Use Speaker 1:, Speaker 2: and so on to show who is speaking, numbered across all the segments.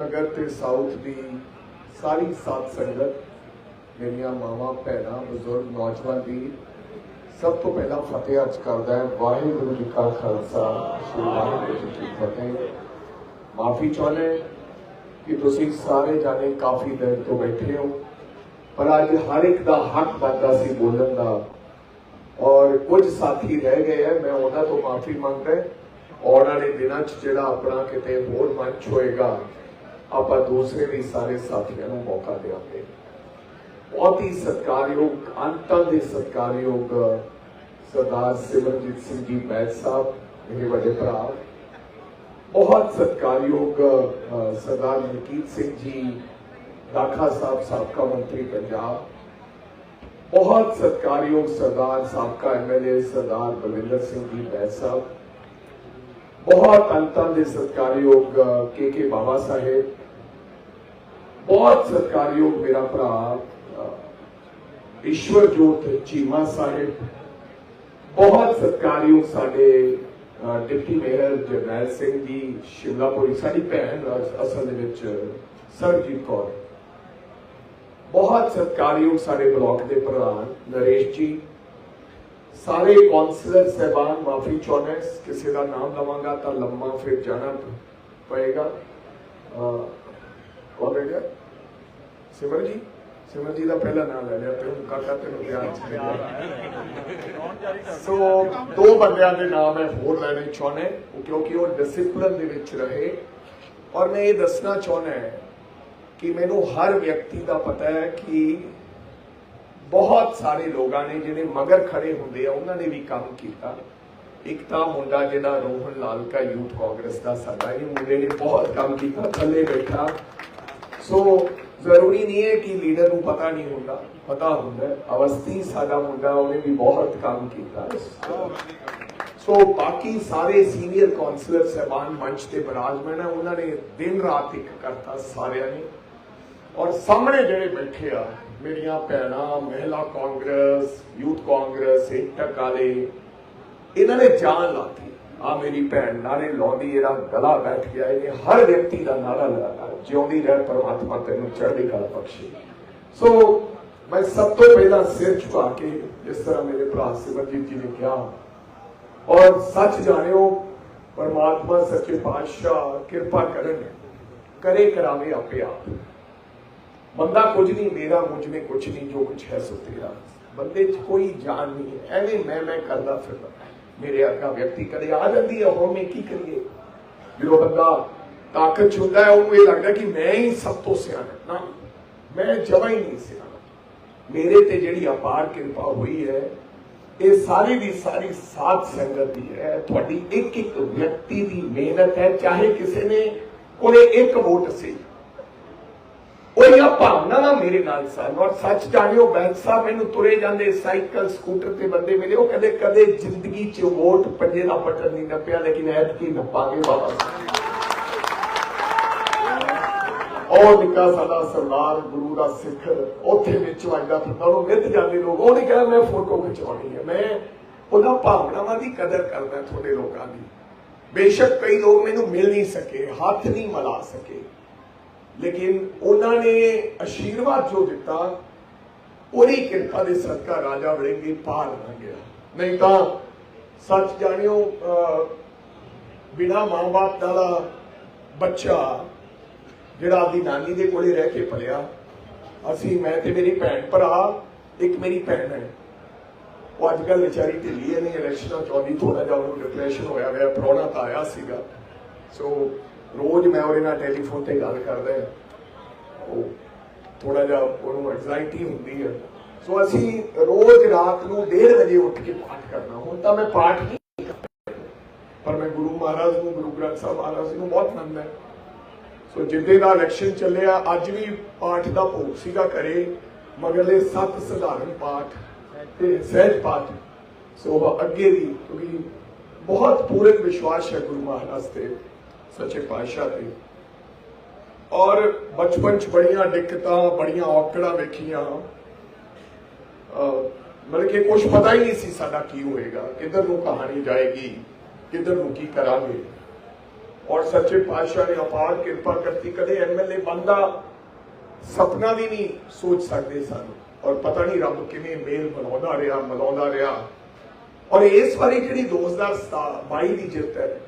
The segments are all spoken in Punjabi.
Speaker 1: ਨਗਰ ਤੇ ਸਾਊਥ ਦੀ ਸਾਰੀ ਸਾਧ ਸੰਗਤ, ਮੇਰੀਆਂ ਮਾਵਾਂ, ਭੈਣਾਂ, ਬਜ਼ੁਰਗ, ਨੌਜਵਾਨ ਦੀ ਸਭ ਤੋਂ ਪਹਿਲਾਂ ਫਤਿਹ ਅਰਜ਼ ਕਰਦਾ ਹੈ। ਵਾਹਿਗੁਰੂ ਜੀ ਕਾ ਖਾਲਸਾ, ਸ੍ਰੀ ਵਾਹਿਗੁਰੂ ਜੀ ਕੀ ਫਤਿਹ। ਮਾਫੀ ਚਾਹੁੰਦੇ ਕਿ ਤੁਸੀਂ ਸਾਰੇ ਜਾਣੇ ਕਾਫੀ ਦੇਰ ਤੋਂ ਬੈਠੇ ਹੋ, ਪਰ ਅੱਜ ਹਰ ਇੱਕ ਦਾ ਹੱਕ ਬਣਦਾ ਸੀ ਬੋਲਣ ਦਾ। ਔਰ ਕੁਝ ਸਾਥੀ ਰਹਿ ਗਏ ਹੈ ਮੈਂ ਉਹਨਾਂ ਤੋਂ ਮਾਫੀ ਮੰਗਦਾ ਹਾਂ। ਆਉਣ ਵਾਲੇ ਦਿਨਾਂ 'ਚ ਜਿਹੜਾ ਆਪਣਾ ਕਿਤੇ ਹੋਰ ਮੰਚ ਹੋਏਗਾ ਆਪਾਂ ਦੂਸਰੇ ਵੀ ਸਾਰੇ ਸਾਥੀਆਂ ਨੂੰ ਮੌਕਾ ਦਿਆਂਗੇ। ਬਹੁਤ ਹੀ ਸਤਿਕਾਰਯੋਗ, ਅੰਤਾਂ ਦੇ ਸਤਿਕਾਰਯੋਗ ਸਰਦਾਰ ਸਿਮਰਜੀਤ ਸਿੰਘ ਜੀ ਬੈਦ ਸਾਹਿਬ, ਮੇਰੇ ਵੱਡੇ ਭਰਾ। ਬਹੁਤ ਸਤਿਕਾਰਯੋਗ ਸਰਦਾਰ ਮਲਕੀਤ ਸਿੰਘ ਜੀ ਦਾਖਾ ਸਾਹਿਬ, ਸਾਬਕਾ ਮੰਤਰੀ ਪੰਜਾਬ। ਬਹੁਤ ਸਤਿਕਾਰਯੋਗ ਸਰਦਾਰ, ਸਾਬਕਾ ਐਮਐਲਏ ਸਰਦਾਰ ਬਲਵਿੰਦਰ ਸਿੰਘ ਜੀ ਬੈਦ ਸਾਹਿਬ। ਬਹੁਤ ਅੰਤਾਂ ਦੇ ਸਤਿਕਾਰਯੋਗ ਕੇ ਕੇ ਬਾਬਾ ਸਾਹਿਬ ਬਹੁਤ ਸਤਿਕਾਰਯੋਗ ਮੇਰਾ ਭਰਾ ਈਸ਼ਵਰ ਜੋਤ ਚੀਮਾ ਸਾਹਿਬ ਬਹੁਤ ਸਤਿਕਾਰਯੋਗ ਸਾਡੇ ਡਿਪਟੀ ਮੇਅਰ ਜਰਨੈਲ ਸਿੰਘ ਜੀ ਸ਼ਿਮਲਾਪੁਰੀ ਸਾਡੀ ਭੈਣ ਅਸਲ ਦੇ ਵਿੱਚ ਸਰਜੀਤ ਕੌਰ ਬਹੁਤ ਸਤਿਕਾਰਯੋਗ ਸਾਡੇ ਬਲਾਕ ਦੇ ਪ੍ਰਧਾਨ ਨਰੇਸ਼ ਜੀ ਸਾਰੇ ਕਾਉਂਸਲਰ ਸਹਿਬਾਨ ਮਾਫੀ ਚਾਹੁੰਦੇ ਕਿਸੇ ਦਾ ਨਾਮ ਲਵਾਂਗਾ ਤਾਂ ਲੰਮਾ ਫਿਰ ਜਾਣਾ ਪਏਗਾ। ਅਹ, ਕੌਣ ਸਿਮਰ ਜੀ? ਸਿਮਰ ਜੀ ਦਾ ਪਹਿਲਾ ਨਾਮ ਲੈ ਲਿਆ ਤੇ ਹੁਣ ਕਾਕਾ ਤੈਨੂੰ ਧਿਆਨ ਸੋ ਦੋ ਬੰਦਿਆਂ ਦੇ ਨਾਮ ਹੈ ਹੋਰ ਲੈਣੇ ਚਾਹੁੰਦੇ ਕਿਉਂਕਿ ਉਹ ਡਿਸਪਲਿਨ ਦੇ ਵਿੱਚ ਰਹੇ। ਔਰ ਮੈਂ ਇਹ ਦੱਸਣਾ ਚਾਹੁੰਦਾ ਕਿ ਮੈਨੂੰ ਹਰ ਵਿਅਕਤੀ ਦਾ ਪਤਾ ਹੈ ਕਿ ਬਹੁਤ ਸਾਰੇ ਲੋਕਾਂ ਨੇ ਜਿਹੜੇ ਮਗਰ ਖੜੇ ਹੁੰਦੇ ਆ, ਉਹਨਾਂ ਨੇ ਵੀ ਕੰਮ ਕੀਤਾ। ਇੱਕ ਤਾਂ ਮੁੰਡਾ ਜਿਹੜਾ ਰੋਹਨ ਲਾਲਕਾ ਯੂਥ ਕਾਂਗਰਸ ਦਾ ਸਾਡਾ, ਇਹ ਮੁੰਡੇ ਨੇ ਬਹੁਤ ਕੰਮ ਕੀਤਾ, ਥੱਲੇ ਬੈਠਾ। ਸੋ ਜ਼ਰੂਰੀ ਨਹੀਂ ਹੈ ਕਿ ਲੀਡਰ ਨੂੰ ਪਤਾ ਨਹੀਂ ਹੁੰਦਾ, ਪਤਾ ਹੁੰਦਾ ਅਵਸਥੀ ਸਾਡਾ ਮੁੰਡਾ, ਉਹਨੇ ਵੀ ਬਹੁਤ ਕੰਮ ਕੀਤਾ। ਸੋ ਬਾਕੀ ਸਾਰੇ ਸੀਨੀਅਰ ਕਾਉਂਸਲਰ ਸਹਿਬਾਨ ਮੰਚ ਤੇ ਬਰਾਜਮਾਨ ਹੈ, ਉਹਨਾਂ ਨੇ ਦਿਨ ਰਾਤ ਇੱਕ ਕਰਤਾ ਸਾਰਿਆਂ ਨੇ। ਔਰ ਸਾਹਮਣੇ ਜਿਹੜੇ ਬੈਠੇ ਆ ਮੇਰੀਆਂ ਭੈਣਾਂ, ਮਹਿਲਾ ਕਾਂਗਰਸ, ਯੂਥ ਕਾਂਗਰਸ ਏਕਟਕ ਵਾਲੇ ਇਹਨਾਂ ਨੇ ਜਾਨ ਲਾਤੀ ਆ ਮੇਰੀ ਭੈਣ ਨਾਰੇ ਲਾਉਂਦੀ, ਇਹਦਾ ਗਲਾ ਬੈਠ ਗਿਆ, ਇਹਨੇ ਹਰ ਵਿਅਕਤੀ ਦਾ ਨਾਰਾ ਲਾਇਆ ਜਿਉਂਦੀ ਰਹਿ ਪਰਮਾਤਮਾ, ਤੈਨੂੰ ਚੜ੍ਹਦੀ ਕਲਾ ਬਖਸ਼ੇ। ਸੋ ਮੈਂ ਸਭ ਤੋਂ ਪਹਿਲਾਂ ਸਿਰ ਝੁਕਾ ਕੇ ਜਿਸ ਤਰ੍ਹਾਂ ਮੇਰੇ ਭਰਾ ਸਿਮਰਜੀਤ ਜੀ ਨੇ ਕਿਹਾ, ਔਰ ਸੱਚ ਜਾਣਿਓ, ਪਰਮਾਤਮਾ ਸੱਚੇ ਪਾਤਸ਼ਾਹ ਕਿਰਪਾ ਕਰਨ ਕਰੇ ਕਰਾਵੇ ਆਪੇ ਆਪ। ਬੰਦਾ ਕੁਝ ਨਹੀਂ, ਮੇਰਾ ਮੁਝ में ਕੁਝ ਨਹੀਂ, ਜੋ ਕੁਝ ਹੈ ਸੋ ਤੇਰਾ। ਬੰਦੇ 'ਚ ਕੋਈ ਜਾਨ ਨਹੀਂ ਹੈ। ਐਵੇਂ ਮੈਂ ਮੈਂ ਕਰਦਾ ਫਿਰਦਾ। ਮੇਰੇ ਅੱਗਾ ਵਿਅਕਤੀ ਕਦੇ ਆ ਜਾਂਦੀ ਹੈ ਹੁਣ ਮੈਂ ਕੀ ਕਰੀਏ? ਜਦੋਂ ਬੰਦਾ ਤਾਕਤ ਹੁੰਦਾ ਹੈ, ਉਹਨੂੰ ਇਹ ਲੱਗਦਾ ਕਿ ਮੈਂ ਹੀ ਸਭ ਤੋਂ ਸਿਆਣਾ। ਨਾ, ਮੈਂ ਜਮਾ ਹੀ ਨਹੀਂ ਸਿਆਣਾ। ਮੇਰੇ ਤੇ ਜਿਹੜੀ ਅਪਾਰ ਕਿਰਪਾ ਹੋਈ ਹੈ, ਇਹ ਸਾਰੀ ਦੀ ਸਾਰੀ ਸਾਥ ਸੰਗਤ ਦੀ ਹੈ। ਤੁਹਾਡੀ ਇੱਕ ਇੱਕ ਵਿਅਕਤੀ ਦੀ ਮਿਹਨਤ ਹੈ, ਚਾਹੇ ਕਿਸੇ ਨੇ ਕੋਲੇ ਇੱਕ ਵੋਟ ਸੀ। ਉਹ ਇਹ ਭਾਵਨਾ ਨਾ ਮੇਰੇ ਨਾਲ ਸਨ ਔਰ ਸੱਚ ਜਾਣਿਓ ਬੈਂਸ ਸਾਹਿਬ ਮੈਨੂੰ ਤੁਰੇ ਜਾਂਦੇ ਸਾਈਕਲ, ਸਕੂਟਰ ਤੇ ਬੰਦੇ ਮਿਲੇ। ਉਹ ਕਹਿੰਦੇ, ਕਦੇ ਜ਼ਿੰਦਗੀ 'ਚ ਵੋਟ ਪੰਜੇ ਦਾ ਬਟਨ ਨਹੀਂ ਨੱਪਿਆ, ਲੇਕਿਨ ਐਤਕੀ ਨੱਪਾਂਗੇ ਬਾਬਾ ਉਹ ਨਿੱਕਾ ਸਾਡਾ ਸਰਦਾਰ, ਗੁਰੂ ਦਾ ਸਿੱਖ, ਉੱਥੇ ਵਿੱਚ ਵੱਜਦਾ ਫਿਰਦਾ ਉਹ ਮਿੱਧ ਜਾਂਦੇ ਲੋਕ। ਉਹ ਨਹੀਂ ਕਹਿੰਦਾ, ਮੈਂ ਫੋਟੋ ਖਿਚਵਾਉਣੀ ਹੈ ਮੈਂ ਉਹਨਾਂ ਭਾਵਨਾਵਾਂ ਦੀ ਕਦਰ ਕਰਦਾ ਤੁਹਾਡੇ ਲੋਕਾਂ ਦੀ। ਬੇਸ਼ੱਕ ਕਈ ਲੋਕ ਮੈਨੂੰ ਮਿਲ ਨਹੀਂ ਸਕੇ, ਹੱਥ ਨਹੀਂ ਮਿਲਾ ਸਕੇ। ਲੇਕਿਨ ਉਹਨਾਂ ਨੇ ਅਸ਼ੀਰਵਾਦ ਜੋ ਦਿੱਤਾ, ਉਹਦੀ ਕਿਰਪਾ ਦੇ ਸਦਕਾ ਰਾਜਾ ਵੜਿੰਗੀ ਪਾਰ ਨਾ ਗਿਆ। ਨਹੀਂ ਤਾਂ ਸੱਚ ਜਾਣਿਓ ਬਿਨਾ ਮਾਂ-ਬਾਪ ਦਾ ਬੱਚਾ ਜਿਹੜਾ ਆਪਦੀ ਨਾਨੀ ਦੇ ਕੋਲੇ ਰਹਿ ਕੇ ਪਲਿਆ, ਅਸੀਂ, ਮੈਂ ਤੇ ਮੇਰੀ ਭੈਣ ਭਰਾ, ਇੱਕ ਮੇਰੀ ਭੈਣ ਹੈ। ਉਹ ਅੱਜ ਕੱਲ੍ਹ ਵਿਚਾਰੀ ਢਿੱਲੀ ਹੈ, ਨਹੀਂ ਇਲੈਕਸ਼ਨਾਂ ਚੌਂਦੀ ਥੋੜਾ ਜਿਹਾ ਉਹਨੂੰ ਡਿਪਰੈਸ਼ਨ ਹੋਇਆ ਹੋਇਆ, ਪ੍ਰਾਹੁਣਾ ਤਾਂ ਆਇਆ ਸੀਗਾ। ਸੋ ਰੋਜ਼ ਮੈਂ ਉਹਦੇ ਨਾਲ ਟੈਲੀਫੋਨ ਤੇ ਗੱਲ ਕਰਦਾ ਉਹ ਥੋੜਾ ਜਿਹਾ ਉਹਨੂੰ ਐਂਜ਼ਾਇਟੀ ਹੁੰਦੀ ਹੈ ਸੋ ਅਸੀਂ ਰੋਜ਼ ਰਾਤ ਨੂੰ 1:30 ਵਜੇ ਉੱਠ ਕੇ ਪਾਠ ਕਰਨਾ। ਹੁਣ ਤਾਂ ਮੈਂ ਪਾਠ ਨਹੀਂ ਪਰ ਮੈਂ ਗੁਰੂ ਮਹਾਰਾਜ ਨੂੰ, ਗੁਰੂ ਗ੍ਰੰਥ ਸਾਹਿਬ ਮਹਾਰਾਜ ਨੂੰ ਬਹੁਤ ਮੰਨਦਾ ਸੋ ਜਿੱਦੇ ਦਾ ਇਲੈਕਸ਼ਨ ਚੱਲਿਆ, ਅੱਜ ਵੀ ਪਾਠ ਦਾ ਭੋਗ ਸੀਗਾ ਕਰੇ ਮਗਰਲੇ ਸੱਤ ਸਧਾਰਨ ਪਾਠ ਤੇ ਸਹਿਜ ਪਾਠ। ਸੋ ਅੱਗੇ ਵੀ ਕਿਉਂਕਿ ਬਹੁਤ ਪੂਰਨ ਵਿਸ਼ਵਾਸ ਹੈ ਗੁਰੂ ਮਹਾਰਾਜ ਤੇ। ਸੱਚੇ ਪਾਤਸ਼ਾਹ ਤੇ ਔਰ ਬਚਪਨ ਚ ਬੜੀਆਂ ਦਿੱਕਤਾਂ, ਬੜੀਆਂ ਔਕੜਾਂ ਵੇਖੀਆਂ। ਅਹ ਮਤਲਬ ਕਿ ਕੁਝ ਪਤਾ ਹੀ ਨਹੀਂ ਸੀ ਸਾਡਾ ਕੀ ਹੋਏਗਾ, ਕਿੱਧਰ ਨੂੰ ਕਹਾਣੀ ਜਾਏਗੀ, ਕਿੱਧਰ ਨੂੰ ਕੀ ਕਰਾਂਗੇ। ਔਰ ਸੱਚੇ ਪਾਤਸ਼ਾਹ ਨੇ ਅਪਾਰ ਕਿਰਪਾ ਕਰਤੀ, ਕਦੇ ਐਮਐਲਏ ਬੰਦਾ ਸੁਪਨਾ ਵੀ ਨਹੀਂ ਸੋਚ ਸਕਦੇ ਸਨ। ਔਰ ਪਤਾ ਨਹੀਂ ਰੱਬ ਕਿਵੇਂ ਮੇਲ ਬਣਾਉਂਦਾ ਰਿਹਾ ਮਲਾਉਂਦਾ ਰਿਹਾ। ਔਰ ਇਸ ਵਾਰੀ ਜਿਹੜੀ 2022 ਦੀ ਜਿੱਤ ਹੈ।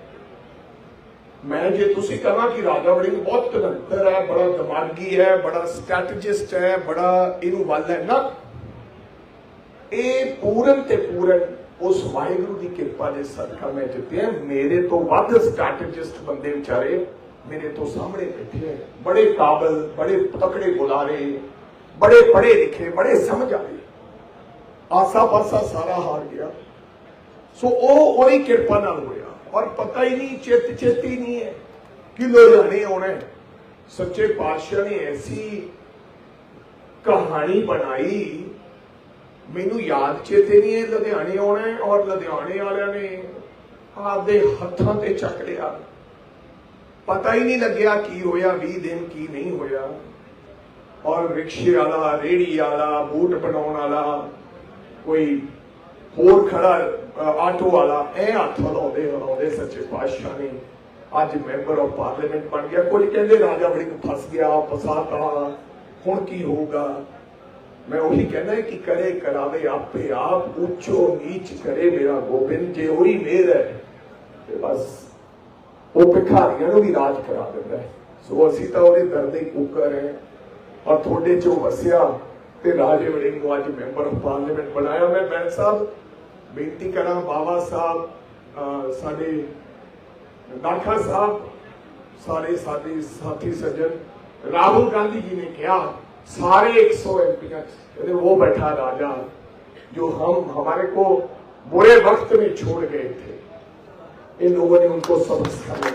Speaker 1: ਮੈਂ ਜੇ ਤੁਸੀਂ ਕਹਾਂ ਕਿ ਰਾਜਾ ਵੜਿੰਗ ਬਹੁਤ ਤਨੰਤਰ ਹੈ, ਬੜਾ ਦਿਮਾਗੀ ਹੈ, ਬੜਾ ਸਟ੍ਰੈਟਜਿਸਟ ਹੈ, ਬੜਾ ਇਹਨੂੰ ਵੱਲ ਹੈ। ਨਾ, ਇਹ ਪੂਰਨ ਤੇ ਪੂਰਨ ਉਸ ਵਾਹਿਗੁਰੂ ਦੀ ਕਿਰਪਾ ਦੇ ਸਦਕਾ ਮੈਂ ਜਿੱਤਿਆ ਮੇਰੇ ਤੋਂ ਵੱਧ ਸਟ੍ਰੈਟਜਿਸਟ ਬੰਦੇ ਵਿਚਾਰੇ ਮੇਰੇ ਤੋਂ ਸਾਹਮਣੇ ਬੈਠੇ ਹੈ। ਬੜੇ ਕਾਬਲ, ਬੜੇ ਤਕੜੇ ਬੁਲਾਰੇ, ਬੜੇ ਪੜ੍ਹੇ ਲਿਖੇ, ਬੜੇ ਸਮਝ ਆਏ। ਆਸਾ ਪਾਸਾ ਸਾਰਾ ਹਾਰ ਗਿਆ। ਸੋ ਉਹ ਉਹਦੀ ਕਿਰਪਾ ਨਾਲ ਹੋਇਆ। ਔਰ ਪਤਾ ਹੀ ਨਹੀਂ, ਚਿੱਤ ਚਿੱਤ ਨਹੀਂ ਹੈ ਕਿ ਲੁਧਿਆਣੇ ਆਉਣਾ ਸੱਚੇ ਪਾਤਸ਼ਾਹ ਨੇ ਐਸੀ ਕਹਾਣੀ ਬਣਾਈ। ਮੈਨੂੰ ਯਾਦ ਚੇਤੇ ਨਹੀਂ ਹੈ, ਲੁਧਿਆਣੇ ਆਉਣਾ ਔਰ ਲੁਧਿਆਣੇ ਵਾਲਿਆਂ ਨੇ ਆਪਦੇ ਹੱਥਾਂ ਤੇ ਚੱਕ ਲਿਆ। ਪਤਾ ਹੀ ਨਹੀਂ ਲੱਗਿਆ ਕੀ ਹੋਇਆ 20 ਦਿਨ ਕੀ ਨਹੀਂ ਹੋਇਆ। ਔਰ ਰਿਕਸ਼ੇ ਵਾਲਾ ਰੇੜੀ ਵਾਲਾ, ਬੂਟ ਬਣਾਉਣ ਵਾਲਾ, ਕੋਈ ਹੋਰ ਖੜਾ ਆਟੋ ਵਾਲਾ, ਇਹ ਹੱਥ ਹਲਾਉਂਦੇ ਹਲਾਉਂਦੇ ਸੱਚੇ ਪਾਤਸ਼ਾਹ ਨੇ। ਅੱਜ ਮੈਂਬਰ ਆਫ ਪਾਰਲੀਮੈਂਟ ਬਣ ਗਿਆ। ਕੁਝ ਕਹਿੰਦੇ ਰਾਜਾ ਵੜਿੰਗ ਫਸ ਗਿਆ, ਫਸਾਤਾ। ਹੁਣ ਕੀ ਹੋਊਗਾ? ਮੈਂ ਉਹੀ ਕਹਿੰਦਾ ਕਿ ਕਰੇ ਕਰਾਵੇ ਆਪੇ ਆਪ, ਉੱਚੋ ਨੀਚ ਕਰੇ ਮੇਰਾ ਗੋਬਿੰਦ। ਜੇ ਉਹੀ ਮੇਰ ਹੈ, ਤੇ ਬਸ ਉਹ ਭਿਖਾਰੀਆਂ ਨੂੰ ਵੀ ਰਾਜ ਕਰਾ ਦਿੰਦਾ ਸੋ ਅਸੀਂ ਤਾਂ ਉਹਦੇ ਦਰ ਦੇ ਕੁੱਕਰ ਹੈ। ਔਰ ਤੁਹਾਡੇ ਚੋਂ ਵਸਿਆ ਤੇ ਰਾਜੇ ਵੜਿੰਗ ਨੂੰ ਅੱਜ ਮੈਂਬਰ ਆਫ ਪਾਰਲੀਮੈਂਟ ਬਣਾਇਆ ਮੈਂ ਬੈਂਸ ਸਾਹਿਬ ਬੇਨਤੀ ਕਰਾਂ ਬਾਬਾ ਸਾਹਿਬ ਅਹ ਸਾਡੇ ਦਾਖਾ ਸਾਹਿਬ ਸਾਰੇ ਸਾਡੇ ਸਾਥੀ ਸੱਜਣ ਰਾਹੁਲ ਗਾਂਧੀ ਜੀ ਨੇ ਕਿਹਾ सारे 100 एमपी कहते वो बैठा राजा जो हम हमारे को बुरे वक्त में छोड़ गए थे इन लोगों ने उनको सबक सिखाया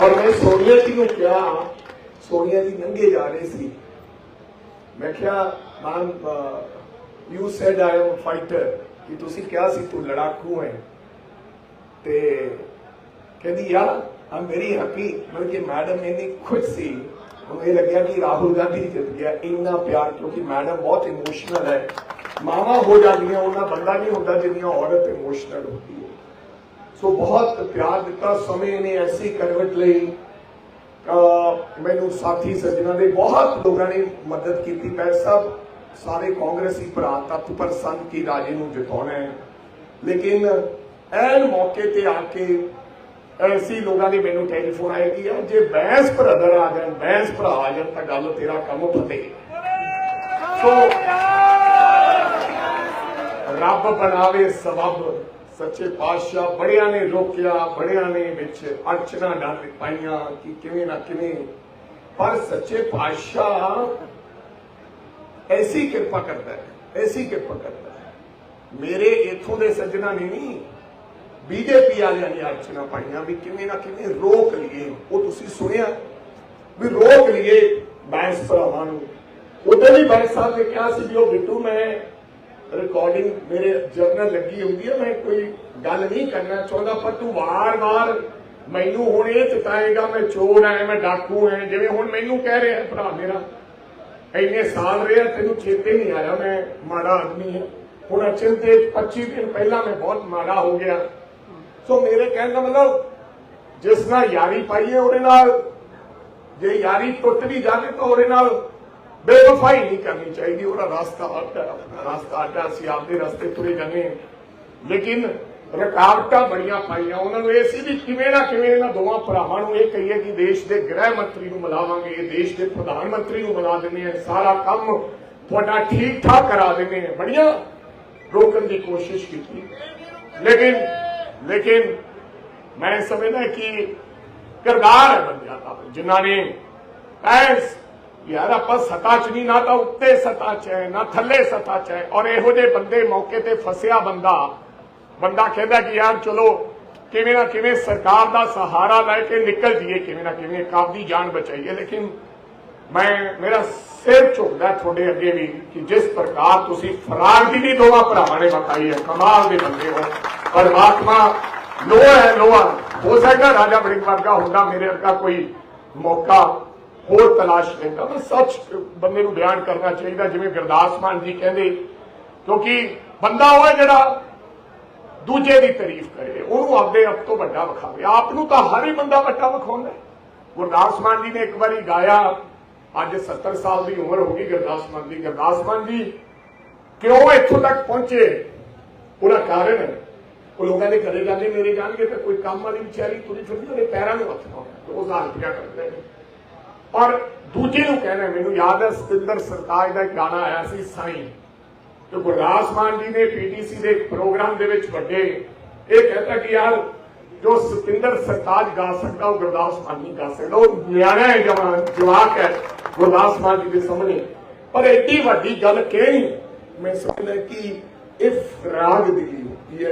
Speaker 1: और मैं सोनिया जी को क्या सोनिया जी नंगे जा रहे सी ਮੈਂ ਕਿਹਾ ma'am you said I am fighter ਕਿ ਤੁਸੀਂ ਕਿਹਾ ਸੀ, ਤੂੰ ਲੜਾਕੂ ਹੈ ਤੇ ਕਹਿੰਦੀ, ਯਾਰ ਆਮ ਵੈਰੀ ਹੈਪੀ ਮਤਲਬ ਮੈਡਮ ਇੰਨੀ ਖੁਸ਼ ਸੀ। ਉਹਨੂੰ ਇਹ ਲੱਗਿਆ ਕਿ ਰਾਹੁਲ ਗਾਂਧੀ ਜਿੱਤ ਗਿਆ, ਇੰਨਾ ਪਿਆਰ, ਕਿਉਂਕਿ ਮੈਡਮ ਬਹੁਤ ਇਮੋਸ਼ਨਲ ਹੈ। ਮਾਵਾ ਹੋ ਜਾਂਦੀਆਂ, ਉਹਨਾਂ ਬੰਦਾ ਨਹੀਂ ਹੁੰਦਾ ਜਿੰਨੀਆਂ ਔਰਤ ਇਮੋਸ਼ਨਲ ਹੁੰਦੀ ਹੈ। ਸੋ ਬਹੁਤ ਪਿਆਰ ਦਿੱਤਾ, ਸਮੇਂ ਨੇ ਐਸੀ ਕਰਵਟ ਲਈ। ਮੈਨੂੰ ਸਾਥੀ ਸੱਜਣਾ ਦੇ ਬਹੁਤ ਲੋਕਾਂ ਨੇ ਮਦਦ ਕੀਤੀ। ਪੈਰ ਸਾਹਿਬ ਸਾਰੇ ਕਾਂਗਰਸੀ ਭਰਾ ਤੱਤ ਪਰ ਸੰਤ ਰਾਜੇ ਨੂੰ ਜਿਤਾਉਣਾ ਹੈ। ਲੇਕਿਨ ਐਨ ਮੌਕੇ ਤੇ ਆ ਕੇ ਐਸੀ ਲੋਕਾਂ ਦੇ ਮੈਨੂੰ ਟੈਲੀਫੋਨ ਆਇਆ ਕਿ ਯਾਰ ਜੇ ਬੈਂਸ ਭਰਾਦਰ ਆ ਜਾਣ ਬੈਂਸ ਭਰਾ ਆ ਜਾਣ ਤਾਂ ਗੱਲ ਤੇਰਾ ਕੰਮ ਫਤਿਹ ਸੋ ਰੱਬ ਬਣਾਵੇ ਸਬਬ। ਸੱਚੇ ਪਾਤਸ਼ਾਹ ਬੜਿਆਂ ਨੇ ਰੋਕਿਆ, ਬੜਿਆਂ ਨੇ ਵਿੱਚ ਅੜਚਣਾ ਡਾਲ ਪਾਈਆਂ ਕਿ ਕਿਵੇਂ ਨਾ ਕਿਵੇਂ। ਪਰ ਸੱਚੇ ਪਾਤਸ਼ਾਹ ਐਸੀ ਕਿਰਪਾ ਕਰਦਾ ਹੈ, ਐਸੀ ਕਿਰਪਾ ਕਰਦਾ ਹੈ। ਮੇਰੇ ਇਥੋਂ ਦੇ ਸੱਜਣਾ ਨੇ ਨਹੀਂ ਬੀਜੇਪੀ ਵਾਲਿਆਂ ਨੇ ਅੜਚਣਾ ਪਾਈਆਂ ਵੀ ਕਿਵੇਂ ਨਾ ਕਿਵੇਂ ਰੋਕ ਲਈਏ। ਉਹ ਤੁਸੀਂ ਸੁਣਿਆ ਵੀ ਰੋਕ ਲਈਏ ਬੈਂਸ ਭਰਾਵਾਂ ਨੂੰ। ਉਦੋਂ ਵੀ ਬੈਂਸ ਸਾਹਿਬ ਨੇ ਕਿਹਾ ਸੀ ਵੀ ਉਹ ਬਿੱਟੂ, ਮੈਂ ਰਿਕਾਰਡਿੰਗ ਮੇਰੇ ਜਰਨਲ ਲੱਗੀ ਹੁੰਦੀ ਹੈ ਮੈਂ ਕੋਈ ਗੱਲ ਨਹੀਂ ਕਰਨਾ ਚਾਹੁੰਦਾ, ਪਰ ਤੂੰ ਵਾਰ-ਵਾਰ ਮੈਨੂੰ ਹੁਣ ਇਹ ਚਿਤਾਏਗਾ, ਮੈਂ ਚੋਰ ਐ ਮੈਂ ਡਾਕੂ ਐ ਜਿਵੇਂ ਹੁਣ ਮੈਨੂੰ ਕਹਿ ਰਿਹਾ ਭਰਾ ਮੇਰਾ, ਇੰਨੇ ਸਾਲ ਰਿਹਾ, ਤੈਨੂੰ ਚੇਤੇ ਨਹੀਂ ਆਇਆ ਮੈਂ ਮਾੜਾ ਆਦਮੀ ਹਾਂ ਹੁਣ ਅਚਲ ਤੇ 25 ਦਿਨ ਪਹਿਲਾਂ ਮੈਂ ਬਹੁਤ ਮਾੜਾ ਹੋ ਗਿਆ। ਸੋ ਮੇਰੇ ਕਹਿਣ ਦਾ ਮਤਲਬ, ਜਿਸ ਨਾਲ ਯਾਰੀ ਪਾਈਏ ਉਹਦੇ ਨਾਲ, ਜੇ ਯਾਰੀ ਟੁੱਟ ਵੀ ਜਾਵੇ ਤਾਂ ਉਹਦੇ ਨਾਲ ਬੇਵਫਾਈ ਨਹੀਂ ਕਰਨੀ ਚਾਹੀਦੀ, ਉਹਦਾ ਰਸਤਾ ਆਟਾ ਰਸਤਾ ਆਟਾ ਅਸੀਂ ਆਪਦੇ ਰਸਤੇ ਤੁਰੇ ਜਾਂਦੇ ਲੇਕਿਨ ਰੁਕਾਵਟਾਂ ਬੜੀਆਂ ਪਾਈਆਂ ਉਹਨਾਂ ਨੂੰ, ਇਹ ਸੀ ਵੀ ਕਿਵੇਂ ਨਾ ਕਿਵੇਂ ਇਹਨਾਂ ਦੋਵਾਂ ਭਰਾਵਾਂ ਨੂੰ ਇਹ ਕਹੀਏ ਕਿ ਦੇਸ਼ ਦੇ ਗ੍ਰਹਿ ਮੰਤਰੀ ਨੂੰ ਮਿਲਾਵਾਂਗੇ ਦੇਸ਼ ਦੇ ਪ੍ਰਧਾਨ ਮੰਤਰੀ ਨੂੰ ਮਿਲਾ ਦਿੰਦੇ ਆ ਸਾਰਾ ਕੰਮ ਤੁਹਾਡਾ ਠੀਕ ਠਾਕ ਕਰਾ ਦਿੰਦੇ ਆ ਬੜੀਆਂ ਰੋਕਣ ਦੀ ਕੋਸ਼ਿਸ਼ ਕੀਤੀ। ਲੇਕਿਨ ਲੇਕਿਨ ਮੈਂ ਸਮਝਦਾ ਕਿ ਕਿਰਦਾਰ ਹੈ ਬੰਦਿਆਂ ਦਾ, ਜਿਨ੍ਹਾਂ ਨੇ ਐਸ ਯਾਰ ਆਪਾਂ ਸਤਾ ਚ ਨਹੀਂ, ਨਾ ਤਾਂ ਉੱਤੇ ਸਤਾ ਚ ਹੈ, ਨਾ ਥੱਲੇ ਸਤਾ ਚ ਹੈ। ਔਰ ਇਹੋ ਜਿਹੇ ਬੰਦੇ ਮੌਕੇ ਤੇ ਫਸਿਆ ਬੰਦਾ ਬੰਦਾ ਕਹਿੰਦਾ ਕਿ ਯਾਰ ਚਲੋ, ਕਿਵੇਂ ਨਾ ਕਿਵੇਂ ਸਰਕਾਰ ਦਾ ਸਹਾਰਾ ਲੈ ਕੇ ਨਿਕਲ ਜੀਏ ਕਿਵੇਂ ਨਾ ਕਿਵੇਂ ਇੱਕ ਜਾਨ ਬਚਾਈਏ। ਲੇਕਿਨ ਮੈਂ, ਮੇਰਾ ਸਿਰ ਝੁਕਦਾ ਤੁਹਾਡੇ ਅੱਗੇ ਵੀ ਕਿ ਜਿਸ ਪ੍ਰਕਾਰ ਤੁਸੀਂ ਫਰਾਗ ਦੀ ਵੀ ਦੋਵਾਂ ਭਰਾਵਾਂ ਨੇ ਬਤਾਈ ਹੈ, ਕਮਾਲ ਦੇ ਬੰਦੇ ਹੋ। ਪਰਮਾਤਮਾ ਲੋਹਾ ਹੈ ਲੋਹਾ। ਹੋ ਸਕਦਾ ਰਾਜਾ ਬੜਿੰਗ ਵਰਗਾ ਹੁੰਦਾ, ਮੇਰੇ ਵਰਗਾ ਕੋਈ ਮੌਕਾ ਹੋਰ ਤਲਾਸ਼ ਲੈਂਦਾ ਮੈਂ ਸੱਚ ਬੰਦੇ ਨੂੰ ਬਿਆਨ ਕਰਨਾ ਚਾਹੀਦਾ, ਜਿਵੇਂ ਗੁਰਦਾਸ ਮਾਨ ਜੀ ਕਹਿੰਦੇ, ਕਿਉਂਕਿ ਬੰਦਾ ਉਹ ਹੈ ਜਿਹੜਾ
Speaker 2: ਦੂਜੇ ਦੀ ਤਾਰੀਫ ਕਰੇ, ਉਹਨੂੰ ਆਪਦੇ ਆਪ ਤੋਂ ਵੱਡਾ ਵਿਖਾਵੇ। ਆਪ ਨੂੰ ਤਾਂ ਹਰ ਹੀ ਬੰਦਾ ਵੱਡਾ ਵਿਖਾਉਂਦਾ ਗੁਰਦਾਸ ਮਾਨ ਜੀ ਨੇ ਇੱਕ ਵਾਰੀ ਗਾਇਆ, ਅੱਜ 70 ਸਾਲ ਦੀ ਉਮਰ ਹੋ ਗਈ ਗੁਰਦਾਸ ਮਾਨ ਦੀ। ਗੁਰਦਾਸ ਮਾਨ ਜੀ ਕਿਉਂ ਇੱਥੋਂ ਤੱਕ ਪਹੁੰਚੇ? ਉਹਦਾ ਕਾਰਨ ਹੈ। ਉਹ ਲੋਕਾਂ ਦੇ ਘਰੇ ਜਾਂਦੇ, ਮੇਰੇ ਜਾਣਗੇ ਤਾਂ ਕੋਈ ਕੰਮ ਵਾਲੀ ਵਿਚਾਰੀ ਤੁਰੀ ਫਿਰਦੀ, ਉਹਦੇ ਪੈਰਾਂ ਨੂੰ ਹੱਥ ਪਾਉਂਦਾ, ਉਹ ਹਜ਼ਾਰ ਰੁਪਇਆ ਕਰਦੇ ਨੇ ਪਰ ਦੂਜੇ ਨੂੰ ਕਹਿਣਾ ਮੈਨੂੰ ਯਾਦ ਹੈ ਸਤਿੰਦਰ ਸਰਤਾਜ ਦਾ ਗਾਣਾ ਆਇਆ ਸੀ, ਸਾਈਂ। ਤੇ ਗੁਰਦਾਸ ਮਾਨ ਜੀ ਨੇ ਪੀਟੀਸੀ ਦੇ ਪ੍ਰੋਗਰਾਮ ਦੇ ਵਿੱਚ ਵੱਡੇ, ਇਹ ਕਹਿੰਦਾ ਕਿ ਯਾਰ, ਜੋ ਸਤਿੰਦਰ ਸਰਤਾਜ ਗਾ ਸਕਦਾ, ਉਹ ਗੁਰਦਾਸ ਮਾਨ ਨਹੀਂ ਗਾ ਸਕਦਾ। ਉਹ ਨਿਆਣਾ ਹੈ, ਜਵਾਨ, ਜਵਾਕ ਹੈ, ਗੁਰਦਾਸ ਮਾਨ ਜੀ ਦੇ ਸਾਹਮਣੇ। ਪਰ ਐਡੀ ਵੱਡੀ ਗੱਲ ਕਹਿਣੀ ਮੈਂ ਸਮਝਦਾ ਕਿ ਇਹ ਫਰਾਗ ਦੀ ਹੁੰਦੀ ਹੈ।